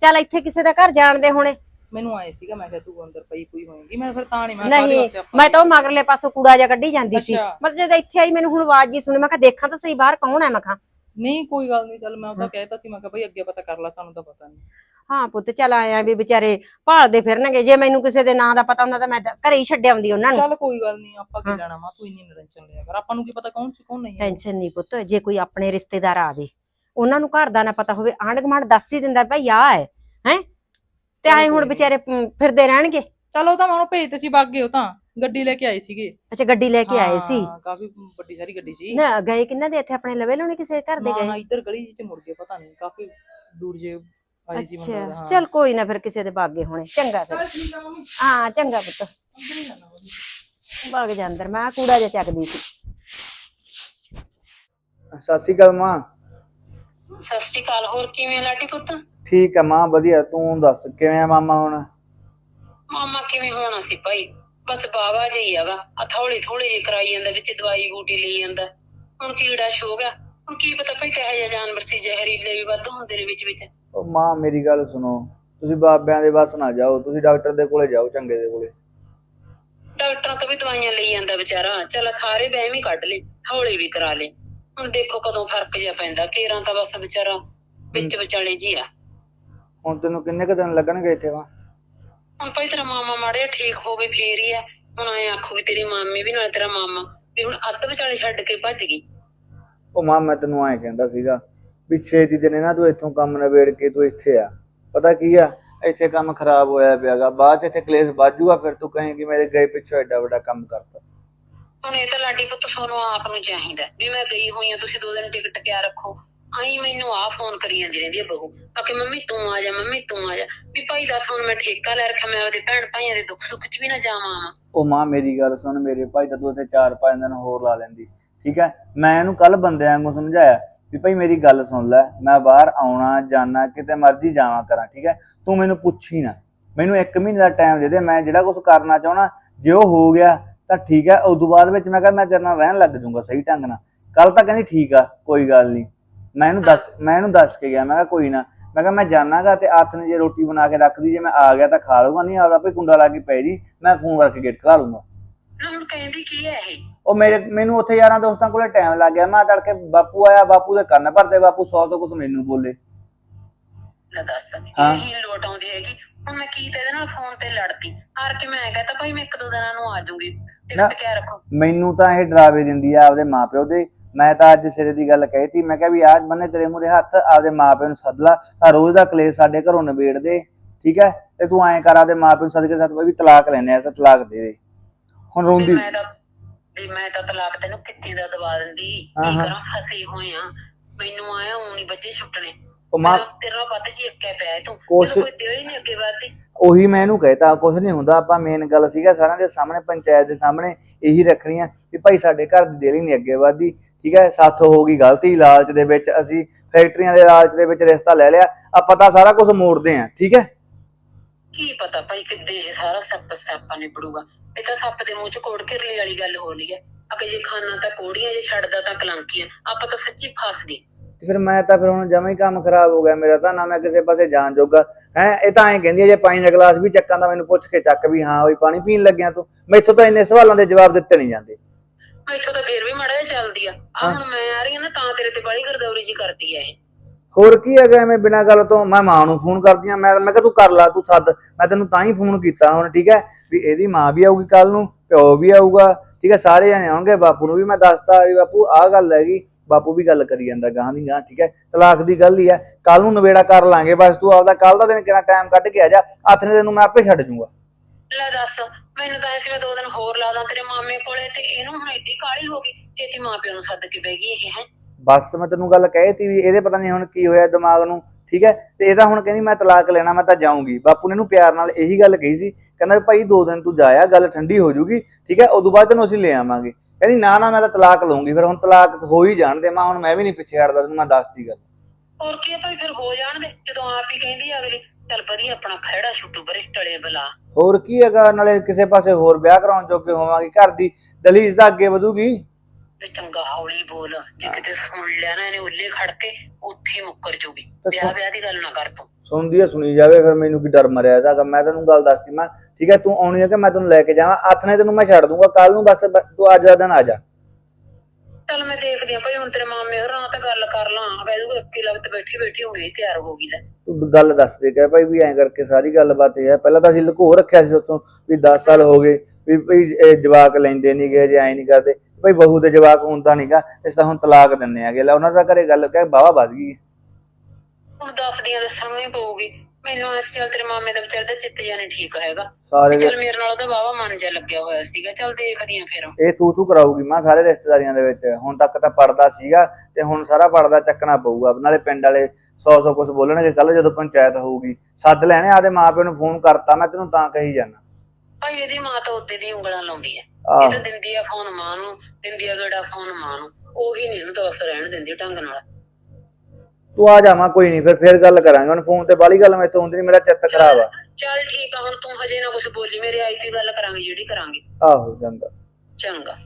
[SPEAKER 8] ਚੱਲ ਇੱਥੇ ਕਿਸੇ ਦਾ ਘਰ ਜਾਣਦੇ ਹੋਣੇ।
[SPEAKER 7] ਮੈਨੂੰ ਆਏ ਸੀਗਾ ਮੈਂ ਕਿਹਾ ਤੂੰ ਅੰਦਰ ਪਈ ਪਈ ਹੋਏਗੀ। ਮੈਂ ਫਿਰ ਤਾਂ ਨਹੀਂ ਮੈਂ
[SPEAKER 8] ਨਹੀਂ ਮੈਂ ਤਾਂ ਉਹ ਮਗਰਲੇ ਪਾਸੋਂ ਕੂੜਾ ਜਿਹਾ ਕੱਢੀ ਜਾਂਦੀ ਸੀ। ਮਤਲਬ ਜਦ ਇੱਥੇ ਆਈ ਮੈਨੂੰ ਹੁਣ ਆਵਾਜ਼ ਜੀ ਸੁਣੀ ਮੈਂ ਕਿਹਾ ਦੇਖਾਂ ਤਾਂ ਸਹੀ ਬਾਹਰ ਕੌਣ ਹੈ ਮੈਂ ਕਿਹਾ।
[SPEAKER 7] ਨਹੀਂ ਕੋਈ ਗੱਲ ਨਹੀਂ ਚੱਲ ਮੈਂ ਉਹ ਤਾਂ ਕਹਿਤਾ ਸੀ ਮੈਂ ਕਿਹਾ ਬਈ ਅੱਗੇ ਪਤਾ ਕਰ ਲਾ ਸਾਨੂੰ ਤਾਂ ਪਤਾ ਨਹੀਂ।
[SPEAKER 8] ਹਾਂ ਪੁੱਤ ਚੱਲ ਆਇਆ ਵੀ ਵਿਚਾਰੇ ਭਾਲਦੇ ਫਿਰਨਗੇ। ਜੇ ਮੈਨੂੰ ਕਿਸੇ ਦੇ ਨਾਂ ਦਾ ਪਤਾ ਹੁੰਦਾ ਤਾਂ ਮੈਂ ਤਾਂ ਘਰੇ ਹੀ ਛੱਡ ਆਉਂਦੀ ਉਹਨਾਂ ਨੂੰ।
[SPEAKER 7] ਚੱਲ ਕੋਈ ਗੱਲ ਨਹੀਂ ਆਪਾਂ ਕੀ ਲੈਣਾ ਮਾ ਤੂੰ ਇੰਨੀ ਟੈਨਸ਼ਨ ਲਿਆ ਕਰ। ਆਪਾਂ ਨੂੰ ਕੀ ਪਤਾ ਕੌਣ ਸੀ ਕੌਣ ਨਹੀਂ ਹੈ।
[SPEAKER 8] ਟੈਨਸ਼ਨ ਨਹੀਂ ਪੁੱਤ ਜੇ ਕੋਈ ਆਪਣੇ ਰਿਸ਼ਤੇਦਾਰ ਆਵੇ ਉਹਨਾਂ ਨੂੰ ਘਰ ਦਾ ਨਾ ਪਤਾ ਹੋਵੇ ਆਂਢ ਗੁਆਂਢ ਦੱਸ ਹੀ ਦਿੰਦਾ ਭਾਈ ਆ ਹੈ ਹੈ? ਤੇ ਆਏ ਹੁਣ ਵਿਚਾਰੇ ਫਿਰਦੇ ਰਹਿਣਗੇ।
[SPEAKER 7] ਚੱਲ ਉਹ ਤਾਂ ਮੈਂ ਉਹਨੂੰ ਭੇਜਤੇ ਸੀ ਬਾਗੇ ਉਹ ਤਾਂ। ਗੱਡੀ ਲੈ ਕੇ ਆਏ ਸੀਗੇ।
[SPEAKER 8] ਅੱਛਾ ਗੱਡੀ ਲੈ ਕੇ ਆਏ ਸੀ?
[SPEAKER 7] ਹਾਂ, ਕਾਫੀ ਵੱਡੀ ਸਾਰੀ ਗੱਡੀ ਸੀ।
[SPEAKER 8] ਨਾ ਗਏ ਕਿੰਨਾ ਦੇ ਇੱਥੇ ਆਪਣੇ ਲਵੇ ਲੋਣੇ ਕਿਸੇ ਘਰ ਦੇ
[SPEAKER 7] ਨਾ ਨਾ
[SPEAKER 8] ਗਏ
[SPEAKER 7] ਇੱਧਰ ਗਲੀ ਚ ਮੁੜ ਗਏ ਪਤਾ ਨਹੀਂ ਕਾਫੀ ਦੂਰ ਜੇ ਆਈ ਸੀ ਮੈਨੂੰ ਲੱਗਦਾ,
[SPEAKER 8] ਅੱਛਾ
[SPEAKER 7] ਹਾਂ।
[SPEAKER 8] ਚੱਲ ਕੋਈ ਨਾ ਫਿਰ ਕਿਸੇ ਦੇ ਬਾਗੇ ਹੋਣੇ ਚੰਗਾ ਫਿਰ।
[SPEAKER 7] ਚੱਲ ਠੀਕ ਆ ਮੰਮੀ
[SPEAKER 8] ਹਾਂ ਚੰਗਾ ਪੁੱਤ।
[SPEAKER 7] ਅੰਦਰ ਹੀ ਜਾਣਾ ਮੰਮੀ
[SPEAKER 8] ਬਾਗ ਜਾ ਅੰਦਰ ਮੈਂ ਕੂੜਾ ਜਿਹਾ ਚੱਕਦੀ ਸੀ।
[SPEAKER 5] ਸਤਿ ਸ਼੍ਰੀ ਅਕਾਲ ਮਾਂ।
[SPEAKER 9] ਸਤਿ ਸ੍ਰੀ ਅਕਾਲ ਹੋਰ ਕਿਵੇਂ ਲਾਡੀ ਪੁੱਤ?
[SPEAKER 5] ਠੀਕ ਹੈ ਮਾਂ ਵਧੀਆ ਤੂੰ ਦੱਸ ਕਿਵੇਂ ਆ ਮਾਮਾ ਹੁਣ?
[SPEAKER 9] ਮਾਮਾ ਕਿਵੇਂ ਹੋਣਾ ਸੀ ਭਾਈ? ਬਸ ਬਾਵਾ ਜਿਹੀ ਹੈਗਾ। ਆ ਥੋੜੀ ਥੋੜੀ ਜਿਹੀ ਕਰਾਈ ਜਾਂਦਾ ਵਿੱਚ ਦਵਾਈ ਬੂਟੀ ਲਈ ਜਾਂਦਾ। ਹੁਣ ਕੀੜਾ ਹੋ ਗਿਆ ਹੁਣ ਕੀ ਪਤਾ ਭਾਈ ਕਿਹੋ ਜਿਹਾ ਜਾਨਵਰ ਸੀ ਜ਼ਹਿਰੀਲੇ ਵੀ ਵੱਧ ਹੁੰਦੇ ਨੇ ਵਿੱਚ ਵਿੱਚ।
[SPEAKER 5] ਉਹ ਮਾਂ ਮੇਰੀ ਗੱਲ ਸੁਣੋ। ਤੁਸੀਂ ਬਾਬਿਆਂ ਦੇ ਵੱਸ ਨਾ ਜਾਓ। ਤੁਸੀਂ ਡਾਕਟਰ ਦੇ ਕੋਲੇ ਜਾਓ ਚੰਗੇ ਦੇ ਕੋਲੇ।
[SPEAKER 9] ਡਾਕਟਰਾਂ ਤੋਂ ਵੀ ਦਵਾਈਆਂ ਲਈ ਜਾਂਦਾ ਵਿਚਾਰਾ। ਚੱਲ ਸਾਰੇ ਵਹਿਮ ਹੀ ਕੱਢ ਲਏ ਹੌਲੇ ਵੀ ਕਰਾ ਲਏ ਹੁਣ ਦੇਖੋ ਕਦੋਂ ਫ਼ਰਕ ਜਿਹਾ ਪੈਂਦਾ। ਕੇਰਾਂ ਤਾਂ ਬਸ ਵਿਚਾਰਾ ਵਿੱਚ ਵਿਚਾਲੇ ਜੀ ਆ
[SPEAKER 5] ਹੁਣ ਤੈਨੂੰ ਕਿੰਨੇ ਕੁ ਦਿਨ ਲੱਗਣਗੇ ਇੱਥੇ ਵਾ?
[SPEAKER 9] ਹੁਣ ਭਾਈ ਤੇਰਾ ਮਾਮਾ ਮਾੜਿਆ ਠੀਕ ਹੋਵੇ ਫੇਰ ਹੀ ਆ। ਹੁਣ ਐ ਆਖੋ ਵੀ ਤੇਰੀ ਮਾਮੀ ਵੀ ਨਾਲ ਤੇਰਾ ਮਾਮਾ। ਵੀ ਹੁਣ ਅੱਧ ਵਿਚਾਲੇ ਛੱਡ ਕੇ ਭੱਜ ਗਈ।
[SPEAKER 5] ਉਹ ਮਾਂ ਮੈਂ ਤੈਨੂੰ ਐਂ ਕਹਿੰਦਾ ਸੀਗਾ ਵੀ ਛੇਤੀ ਦਿਨੇ ਨਾ ਤੂੰ ਇੱਥੋਂ ਕੰਮ ਨਿਬੇੜ ਕੇ ਤੂੰ ਇੱਥੇ ਆ। ਪਤਾ ਕੀ ਆ? ਇੱਥੇ ਕੰਮ ਖਰਾਬ ਹੋਇਆ ਪਿਆਗਾ। ਬਾਅਦ ਚ ਇੱਥੇ ਕਲੇਸ਼ ਬਾਜੂਗਾ ਫਿਰ ਤੂੰ ਕਹੇਂਗੀ ਮੇਰੇ ਗਏ ਪਿੱਛੋਂ ਐਡਾ ਵੱਡਾ ਕੰਮ ਕਰਤਾ।
[SPEAKER 9] ਹੁਣ ਇਹ ਤਾਂ ਲਾਡੀ ਪੁੱਤ ਤੁਹਾਨੂੰ ਆਪ ਨੂੰ ਚਾਹੀਦਾ। ਵੀ ਮੈਂ ਗਈ ਹੋਈ ਆ ਤੁਸੀਂ ਦੋ ਦਿਨ ਟਿਕਟ ਕਿਆ ਰੱਖੋ। ਆਈ ਮੈਨੂੰ ਆ ਫੋਨ ਕਰੀ ਜਾਂਦੀ ਰਹਿੰਦੀ ਆ ਬਹੂ। ਆ ਮੰਮੀ ਤੂੰ ਆ ਜਾ, ਮੰਮੀ ਤੂੰ ਆ ਜਾ। ਵੀ ਭਾਈ ਦੱਸ, ਹੁਣ ਮੈਂ ਠੇਕਾ ਲੈ ਰੱਖਿਆ, ਮੈਂ ਉਹਦੇ ਭੈਣ ਭਾਈਆਂ ਦੇ ਦੁੱਖ ਸੁੱਖ 'ਚ ਵੀ ਨਾ ਜਾਵਾਂ
[SPEAKER 5] ਉਹ ਮਾਂ ਮੇਰੀ ਗੱਲ ਸੁਣ, ਮੇਰੇ ਭਾਈ ਤਾਂ ਤੂੰ ਇੱਥੇ 4-5 ਦਿਨ ਹੋਰ ਲਾ ਲੈਂਦੀ। ਠੀਕ ਹੈ? ਮੈਂ ਇਹਨੂੰ ਕੱਲ ਬੰਦਿਆਂ ਵਾਂਗੂ ਸਮਝਾਇਆ ਵੀ ਭਾਈ ਮੇਰੀ ਗੱਲ ਸੁਣ ਲੈ, ਮੈਂ ਬਾਹਰ ਆਉਣਾ, ਜਾਣਾ, ਕਿਤੇ ਮਰਜ਼ੀ ਜਾਵਾਂ ਕਰਾਂ, ਠੀਕ ਹੈ? ਤੂੰ ਮੈਨੂੰ ਪੁੱਛੀ ਨਾ। ਮੈਨੂੰ 1 ਮਹੀਨੇ ਦਾ ਟਾਈਮ ਦੇ ਦੇ, ਮੈਂ ਜਿਹੜਾ ਕੁਝ ਕਰਨਾ ਚਾਹਣਾ ਜੇ ਉਹ ਹੋ ਗਿਆ, ਤਾਂ ਠੀਕ ਹੈ। ਉਦੋਂ ਬਾਅਦ ਵਿੱਚ ਮੈਂ ਕਿਹਾ, ਮੈਂ ਤੇਰੇ ਨਾਲ ਰਹਿਣ ਲੱਗ ਜਾਊਂਗਾ ਸਹੀ ਢੰਗ ਨਾਲ। ਕੱਲ ਤਾਂ ਕਹਿੰਦੀ ਠੀਕ ਆ, ਕੋਈ ਗੱਲ ਨਹੀਂ। ਮੈਂ ਇਹਨੂੰ ਦੱਸ ਮੈਂ ਇਹਨੂੰ ਦੱਸ ਕੇ ਗਿਆ ਮੈਂ ਕਿਹਾ ਕੋਈ ਨਾ। ਮੈਂ ਕਿਹਾ ਮੈਂ ਜਾਣਾਗਾ ਤੇ ਆਥ ਨੇ ਜੇ ਰੋਟੀ ਬਣਾ ਕੇ ਰੱਖਦੀ ਜੇ ਮੈਂ ਆ ਗਿਆ ਤਾਂ ਖਾ ਲਊਗਾ ਨਹੀਂ ਆਦਾ ਭਈ ਕੁੰਡਾ ਲਾ ਕੇ ਪੈ ਜੀ ਮੈਂ ਫੋਨ ਕਰਕੇ ਗੇਟ ਖਲਾ ਲੂੰਗਾ
[SPEAKER 9] ਹੁਣ ਕਹਿੰਦੀ ਕੀ ਹੈ ਇਹ?
[SPEAKER 5] ਉਹ ਮੇਰੇ ਮੈਨੂੰ ਉੱਥੇ ਯਾਰਾਂ ਦੋਸਤਾਂ ਕੋਲੇ ਟਾਈਮ ਲੱਗ ਗਿਆ ਮੈਂ ਤੜਕੇ ਬਾਪੂ ਆਇਆ ਬਾਪੂ ਦੇ ਕੰਨ ਭਰਦੇ ਬਾਪੂ ਸੌ ਸੌ ਕੁਛ ਮੈਨੂੰ ਬੋਲੇ।
[SPEAKER 9] ਲੈ ਦੱਸ
[SPEAKER 5] ਹਾਂ।
[SPEAKER 9] ਇਹ ਹੀ ਲੋਟ ਆਉਂਦੀ ਹੈਗੀ। ਹੁਣ ਮੈਂ ਕੀ ਤੇ ਇਹਦੇ ਨਾਲ ਫੋਨ ਤੇ ਲੜਦੀ? ਹਾਰ ਕੇ ਮੈਂ ਕਹਤਾ ਭਾਈ ਮੈਂ ਇੱਕ ਦੋ ਦਿਨਾਂ ਨੂੰ ਆ ਜਾਊਂਗੀ।
[SPEAKER 5] ਨਾ।
[SPEAKER 9] ਟਿਕਟ ਕਿਆ ਰੱਖੋ।
[SPEAKER 5] ਮੈਨੂੰ ਤਾਂ ਇਹ ਡਰਾਵੇ ਦਿੰਦੀ ਆ ਆਪਦੇ ਮਾਪਿਓ ਦੇ। ਮੈਂ ਤਾਂ ਅੱਜ ਸਿਰੇ ਦੀ ਗੱਲ ਕਹਿਤੀ ਮੈਂ ਕਿਹਾ ਵੀ ਆਜ ਬੰਨੇ ਤੇਰੇ ਮੂਰੇ ਹੱਥ ਆਪਦੇ ਮਾਪਿਓ ਨੂੰ ਸੱਦ ਲਾ ਆ ਰੋਜ਼ ਦਾ ਕਲੇਸ਼ ਸਾਡੇ ਘਰੋਂ ਨਿਬੇੜ ਦੇ ਠੀਕ ਹੈ? ਤੇ ਤੂੰ ਐਂ ਕਰ ਆਪਦੇ ਮਾਪਿਓ ਨੂੰ ਸੱਦ ਕੇ ਵੀ ਤਲਾਕ ਲੈਣੇ ਆ ਤਾਂ ਤਲਾਕ ਦੇ ਦੇ। ਹੁਣ ਰੋਂਦੀ।
[SPEAKER 9] ਮੈਂ ਤਾਂ ਵੀ ਮੈਂ ਤਾਂ ਤਲਾਕ ਤੈਨੂੰ ਕਿੱਥੇ ਦਾ ਦਵਾ ਦਿੰਦੀ ਕੀ। ਕਰਾਂ ਫਸੇ ਹੋਏ ਆ। ਮੈਨੂੰ ਆਇਆ ਊਂ ਨੀ ਬੱਚੇ ਛੁੱਟਣੇ
[SPEAKER 5] ਉਹ ਮਾਂ
[SPEAKER 9] ਤੇਰੇ ਵੱਧ ਜੀ ਅੱਕੇ ਪਿਆ ਤੂੰ।
[SPEAKER 5] ਕੁਛ-
[SPEAKER 9] ਕੋਈ ਦਿਲ ਹੀ ਨਹੀਂ ਅੱਗੇ ਵੱਧਦੀ।
[SPEAKER 5] ਉਹੀ ਮੈਂ ਇਹਨੂੰ ਕਹਿਤਾ ਕੁਝ ਨਹੀਂ ਹੁੰਦਾ ਆਪਾਂ ਮੇਨ ਗੱਲ ਸੀਗਾ ਸਾਰਿਆਂ ਦੇ ਸਾਹਮਣੇ ਪੰਚਾਇਤ ਦੇ ਸਾਹਮਣੇ ਇਹੀ ਰੱਖਣੀ ਆ ਵੀ ਭਾਈ ਸਾਡੇ ਘਰ ਦੀ ਦਿਲ ਹੀ ਨਹੀਂ ਅੱਗੇ ਵਧਦੀ। ਠੀਕ ਹੈ ਸਾਥੋਂ ਹੋ ਗਈ ਗਲਤੀ ਲਾਲਚ ਦੇ ਵਿੱਚ ਅਸੀਂ ਫੈਕਟਰੀਆਂ ਦੇ ਲਾਲਚ ਦੇ ਵਿੱਚ ਰਿਸ਼ਤਾ ਲੈ ਲਿਆ ਆਪਾਂ ਤਾਂ ਸਾਰਾ ਕੁਝ ਮੋੜਦੇ ਆ ਠੀਕ ਹੈ?
[SPEAKER 9] ਕੀ ਪਤਾ ਭਾਈ ਕਿੱਦੇ ਇਹ ਸਾਰਾ ਸੱਪ ਸੱਪਾਂ ਨਿਬੜੂਗਾ ਇਹ ਤਾਂ ਸੱਪ ਦੇ ਮੂੰਹ ਚ ਕੋੜ ਘਿਰਲੀ ਵਾਲੀ ਗੱਲ ਹੋ ਰਹੀ ਹੈ ਅਗੇ ਜੇ ਖਾਣਾ ਤਾਂ ਕੋੜੀਆਂ ਜੇ ਛੱਡਦਾ ਤਾਂ ਕਲੰਕੀਆਂ ਆਪਾਂ ਤਾਂ ਸੱਚੀ ਫਸ ਗਏ।
[SPEAKER 5] ਤੇ ਫਿਰ ਮੈਂ ਤਾਂ ਫਿਰ ਹੁਣ ਜਮਾ ਹੀ ਕੰਮ ਖਰਾਬ ਹੋ ਗਿਆ ਮੇਰਾ ਤਾਂ ਨਾ ਮੈਂ ਕਿਸੇ ਪਾਸੇ ਜਾਣ ਜੋਗਾ। ਹੈ ਇਹ ਤਾਂ ਐਂ ਕਹਿੰਦੀ ਹੈ ਜੇ ਪਾਣੀ ਦਾ ਗਲਾਸ ਵੀ ਚੱਕਾਂ ਤਾਂ ਮੈਨੂੰ ਪੁੱਛ ਕੇ ਚੱਕ ਵੀ ਹਾਂ ਬਈ ਪਾਣੀ ਪੀਣ ਲੱਗਿਆ ਤੂੰ ਮੈਥੋਂ ਤਾਂ ਇੰਨੇ ਸਵਾਲਾਂ ਦੇ ਜਵਾਬ ਦਿੱਤੇ ਨਹੀਂ ਜਾਂਦੇ।
[SPEAKER 9] ਇੱਥੋਂ ਤਾਂ ਫੇਰ ਵੀ ਮੜਾ ਜਿਹਾ ਚੱਲਦੀ ਆ। ਆ। ਹੁਣ ਮੈਂ ਆ ਰਹੀ ਆ ਨਾ ਤਾਂ ਤੇਰੇ ਤੇ ਬੜੀ ਗਰਦੌਰੀ ਜੀ ਕਰਦੀ ਆ ਇਹ।
[SPEAKER 5] ਹੋਰ ਕੀ ਹੈਗਾ ਐਵੇਂ ਬਿਨਾਂ ਗੱਲ ਤੋਂ ਮੈਂ ਮਾਂ ਨੂੰ ਫੋਨ ਕਰਦੀ ਆ। ਮੈਂ ਮੈਂ ਕਿਹਾ ਤੂੰ ਕਰ ਲਾ ਤੂੰ ਸੱਦ। ਮੈਂ ਤੈਨੂੰ ਤਾਂ ਹੀ ਫੋਨ ਕੀਤਾ ਹੁਣ ਠੀਕ ਹੈ? ਵੀ ਇਹਦੀ ਮਾਂ ਵੀ ਆਊਗੀ ਕੱਲ ਨੂੰ ਪਿਓ ਵੀ ਆਊਗਾ ਠੀਕ ਹੈ? ਸਾਰੇ ਜਾਣੇ ਆਉਣਗੇ। ਬਾਪੂ ਨੂੰ ਵੀ ਮੈਂ ਦੱਸਤਾ ਵੀ ਬਾਪੂ ਆਹ ਗੱਲ ਹੈਗੀ। ਬਾਪੂ ਵੀ ਗੱਲ ਕਰੀ ਜਾਂਦਾ ਗਾਂ ਦੀ ਗਾਂ ਠੀਕ ਹੈ? ਤਲਾਕ ਦੀ ਗੱਲ ਹੀ ਹੈ। ਕੱਲ ਨੂੰ ਨਵੇੜਾ ਕਰ ਲਾਂਗੇ ਬਸ ਤੂੰ ਆਪਦਾ ਕੱਲ ਦਾ ਦਿਨ ਕਿਹੜਾ ਟਾਈਮ ਕੱਢ ਕੇ ਆ ਜਾ। ਆਥਨੇ ਤੈਨੂੰ ਮੈਂ ਆਪੇ ਛੱਡ ਜੂੰਗਾ।
[SPEAKER 9] ਲੈ ਦੱਸ ਮੈਨੂੰ ਤਾਂ ਐਸੀ ਮੈਂ ਦੋ ਦਿਨ ਹੋਰ ਲਾ ਦਾਂ ਤੇਰੇ ਮਾਮੇ ਕੋਲੇ ਤੇ ਇਹਨੂੰ ਹੁਣ ਏਡੀ ਕਾਲੀ ਹੋ ਗਈ ਛੇਤੀ ਮਾਪਿਆਂ ਨੂੰ ਸੱਦ ਕੇ ਬਹਿ ਗਈ ਇਹ ਹੈ।
[SPEAKER 5] ਬਸ ਮੈਂ ਤੈਨੂੰ ਗੱਲ ਕਹਿਤੀ ਵੀ ਇਹਦੇ ਪਤਾ ਨਹੀਂ ਹੁਣ ਕੀ ਹੋਇਆ ਦਿਮਾਗ ਨੂੰ ਠੀਕ ਹੈ? ਤੇ ਇਹ ਤਾਂ ਹੁਣ ਕਹਿੰਦੀ ਮੈਂ ਤਲਾਕ ਲੈਣਾ ਮੈਂ ਤਾਂ ਜਾਊਂਗੀ। ਬਾਪੂ ਨੇ ਇਹਨੂੰ ਪਿਆਰ ਨਾਲ ਇਹੀ ਗੱਲ ਕਹੀ ਸੀ ਕਹਿੰਦਾ ਵੀ ਭਾਈ ਦੋ ਦਿਨ ਤੂੰ ਜਾਇਆ ਗੱਲ ਠੰਡੀ ਹੋ ਜੂਗੀ ਠੀਕ ਹੈ? ਉਦੋਂ ਬਾਅਦ ਤੈਨੂੰ ਅਸੀਂ ਲੈ ਆਵਾਂਗੇ। ਕਹਿੰਦੀ ਨਾ ਨਾ ਮੈਂ ਤਾਂ ਤਲਾਕ ਲਊਂਗੀ ਫਿਰ ਹੁਣ ਤਲਾਕ ਹੋ ਹੀ ਜਾਣ ਦੇ ਮੈਂ ਹੁਣ ਮੈਂ ਵੀ ਨਹੀਂ ਪਿੱਛੇ ਹਟਦਾ ਤੈਨੂੰ ਮੈਂ ਦੱਸਤੀ ਗੱਲ।
[SPEAKER 9] ਹੋਰ ਕੀ ਆ ਭਾਈ ਫਿਰ ਹੋ ਜਾਣ ਦੇ ਜਦੋਂ ਆਪ ਹੀ ਕਹਿੰਦੀ ਆ ਅਗਲੀ ਚੱਲ ਵਧੀਆ ਆਪਣਾ ਖੜਾ ਛੁੱਟੂ ਪਰੇ ਟਲੇ ਬਲਾ।
[SPEAKER 5] ਹੋਰ ਕੀ ਹੈਗਾ? ਨਾਲੇ ਕਿਸੇ ਪਾਸੇ ਹੋਰ ਵਿਆਹ ਕਰਾਉਣ ਜੋਗੇ ਹੋਵਾਂਗੇ। ਘਰ ਦੀ ਦਲੀਜ ਤਾਂ ਅੱਗੇ ਵਧੂਗੀ।
[SPEAKER 9] ਤੇ ਚੰਗਾ ਹੌਲੀ ਬੋਲ। ਜੇ ਕਿਤੇ ਸੁਣ ਲਿਆ ਨਾ ਇਹਨੇ ਉੱਲੇ ਖੜ ਕੇ ਉੱਥੇ ਹੀ ਮੁੱਕਰ ਜੂਗੀ। ਵਿਆਹ ਵਿਆਹ ਦੀ ਗੱਲ ਨਾ ਕਰ ਤੂੰ।
[SPEAKER 5] ਸੁਣਦੀ ਹੈ ਸੁਣੀ ਜਾਵੇ ਫਿਰ ਮੈਨੂੰ ਕੀ ਡਰ ਮਰਿਆ ਇਹਦਾ ਮੈਂ ਤੈਨੂੰ ਗੱਲ ਦੱਸਤੀ ਮੈਂ ਠੀਕ ਹੈ ਤੂੰ ਆਉਣੀ ਹੈ ਕਿ ਮੈਂ ਤੈਨੂੰ ਲੈ ਕੇ ਜਾਵਾਂ? ਹੱਥ ਨੇ ਤੈਨੂੰ ਮੈਂ ਛੱਡ ਦੂੰਗਾ। ਕੱਲ ਨੂੰ ਬਸ ਬ- ਤੂੰ ਅੱਜ ਦਾ ਦਿਨ ਆ ਜਾ।
[SPEAKER 9] ਚੱਲ ਮੈਂ ਦੇਖਦੀ ਆ। ਭਾਈ ਹੁਣ ਤੇਰੇ ਮਾਮੇ ਹੋਰਾਂ ਨਾਲ ਤਾਂ ਗੱਲ ਕਰ ਲਾਂ। ਕਹਿ ਦੂਗਾ ਇੱਕੇ ਲਗਤ ਬੈਠੀ ਬੈਠੀ ਹੁਣੇ ਹੀ ਤਿਆਰ ਹੋ ਗਈ ਲੈ।
[SPEAKER 5] ਗੱਲ ਦੱਸ ਦੇ ਕਹਿ ਭਾਈ ਵੀ ਐਂ ਕਰਕੇ ਸਾਰੀ ਗੱਲਬਾਤ ਇਹ ਹੈ। ਪਹਿਲਾਂ ਤਾਂ ਅਸੀਂ ਲੁਕੋ ਰੱਖਿਆ ਸੀ ਉਤੋਂ ਵੀ 10 ਸਾਲ ਹੋ ਗਏ ਵੀ ਭਈ ਇਹ ਜਵਾਕ ਲੈਂਦੇ ਨਹੀਂ ਗਏ ਜੇ ਐਂ ਨਹੀਂ ਕਰਦੇ। ਭਈ ਬਹੂ ਦੇ ਜਵਾਕ ਹੁੰਦਾ ਨਹੀਂਗਾ ਇਸ ਤਾਂ ਹੁਣ ਤਲਾਕ ਦਿੰਨੇ ਆਗੇ। ਲੈ ਉਹਨਾਂ ਦਾ ਘਰੇ ਗੱਲ ਕਹਿ ਬਾਵਾ ਵੱਧ ਗਈ।
[SPEAKER 9] ਹੁਣ ਦੱਸਦੀਆਂ ਦੱਸਣ ਨੂੰ ਹੀ ਪਊਗੀ। ਮੈਨੂੰ ਇਸ ਚੱਲ ਤੇਰੇ ਮਾਮੇ ਦਾ ਵਿਚਾਰ ਦਾ ਚਿੱਤ ਜਿਹਾ ਨੀ ਠੀਕ ਹੈਗਾ।
[SPEAKER 5] ਸਾਰੇ
[SPEAKER 9] ਚੱਲ ਮੇਰੇ ਨਾਲ ਉਹਦਾ ਵਾਵਾ ਮਨ ਜਿਹਾ ਲੱਗਿਆ ਹੋਇਆ ਸੀਗਾ। ਚੱਲ ਦੇਖਦੀ ਆ ਫਿਰ।
[SPEAKER 5] ਇਹ ਤੂੰ ਤੂੰ ਕਰਾਊਗੀ ਮਾਂ ਸਾਰੇ ਰਿਸ਼ਤੇਦਾਰੀਆਂ ਦੇ ਵਿੱਚ। ਹੁਣ ਤੱਕ ਤਾਂ ਪੜਦਾ ਸੀਗਾ ਤੇ ਹੁਣ ਸਾਰਾ ਪੜਦਾ ਚੱਕਣਾ ਪਊਗਾ। ਨਾਲੇ ਪਿੰਡ ਵਾਲੇ ਸੌ ਸੌ ਕੁਝ ਬੋਲਣਗੇ ਕੱਲ ਜਦੋਂ ਪੰਚਾਇਤ ਹੋਊਗੀ। ਸੱਦ ਲੈਣੇ ਆਦੇ ਮਾਪਿਆਂ ਨੂੰ ਫੋਨ ਕਰਤਾ ਮੈਂ ਤੈਨੂੰ ਤਾਂ ਕਹੀ ਜਾਣਾ
[SPEAKER 9] ਭਾਈ ਇਹਦੀ ਮਾਂ ਤਾਂ ਉੱਤੇ ਦੀ ਉਂਗਲਾਂ ਲਾਉਂਦੀ
[SPEAKER 5] ਆਹੋ।
[SPEAKER 9] ਇਹ ਤਾਂ ਦਿੰਦੀ ਆ ਫੋਨ ਮਾਂ ਨੂੰ ਦਿੰਦੀ ਆ ਗੜਾ ਫੋਨ ਮਾਂ ਨੂੰ। ਉਹੀ ਨਹੀਂ ਇਹਨੂੰ ਤਾਂ ਬਸ ਰਹਿਣ ਦਿੰਦੀ ਢੰਗ ਨਾਲ।
[SPEAKER 5] ਤੂੰ ਆ ਜਾਵਾਂ ਕੋਈ ਨਹੀਂ ਫਿਰ ਫਿਰ ਗੱਲ ਕਰਾਂਗੇ। ਹੁਣ ਫੋਨ ਤੇ ਬਾਲੀ ਗੱਲ ਮੈਥੋਂ ਹੁੰਦੀ ਨਹੀਂ ਮੇਰਾ ਚਿੱਤ ਖਰਾਬ ਆ।
[SPEAKER 9] ਚੱਲ ਠੀਕ ਆ ਹੁਣ ਤੂੰ ਹਜੇ ਨਾ ਕੁਝ ਬੋਲੀ ਮੇਰੇ ਆਈ ਦੀ ਗੱਲ ਕਰਾਂਗੇ ਜਿਹੜੀ ਕਰਾਂਗੇ।
[SPEAKER 5] ਆਹੋ ਜਾਂਦਾ
[SPEAKER 9] ਚੰਗਾ।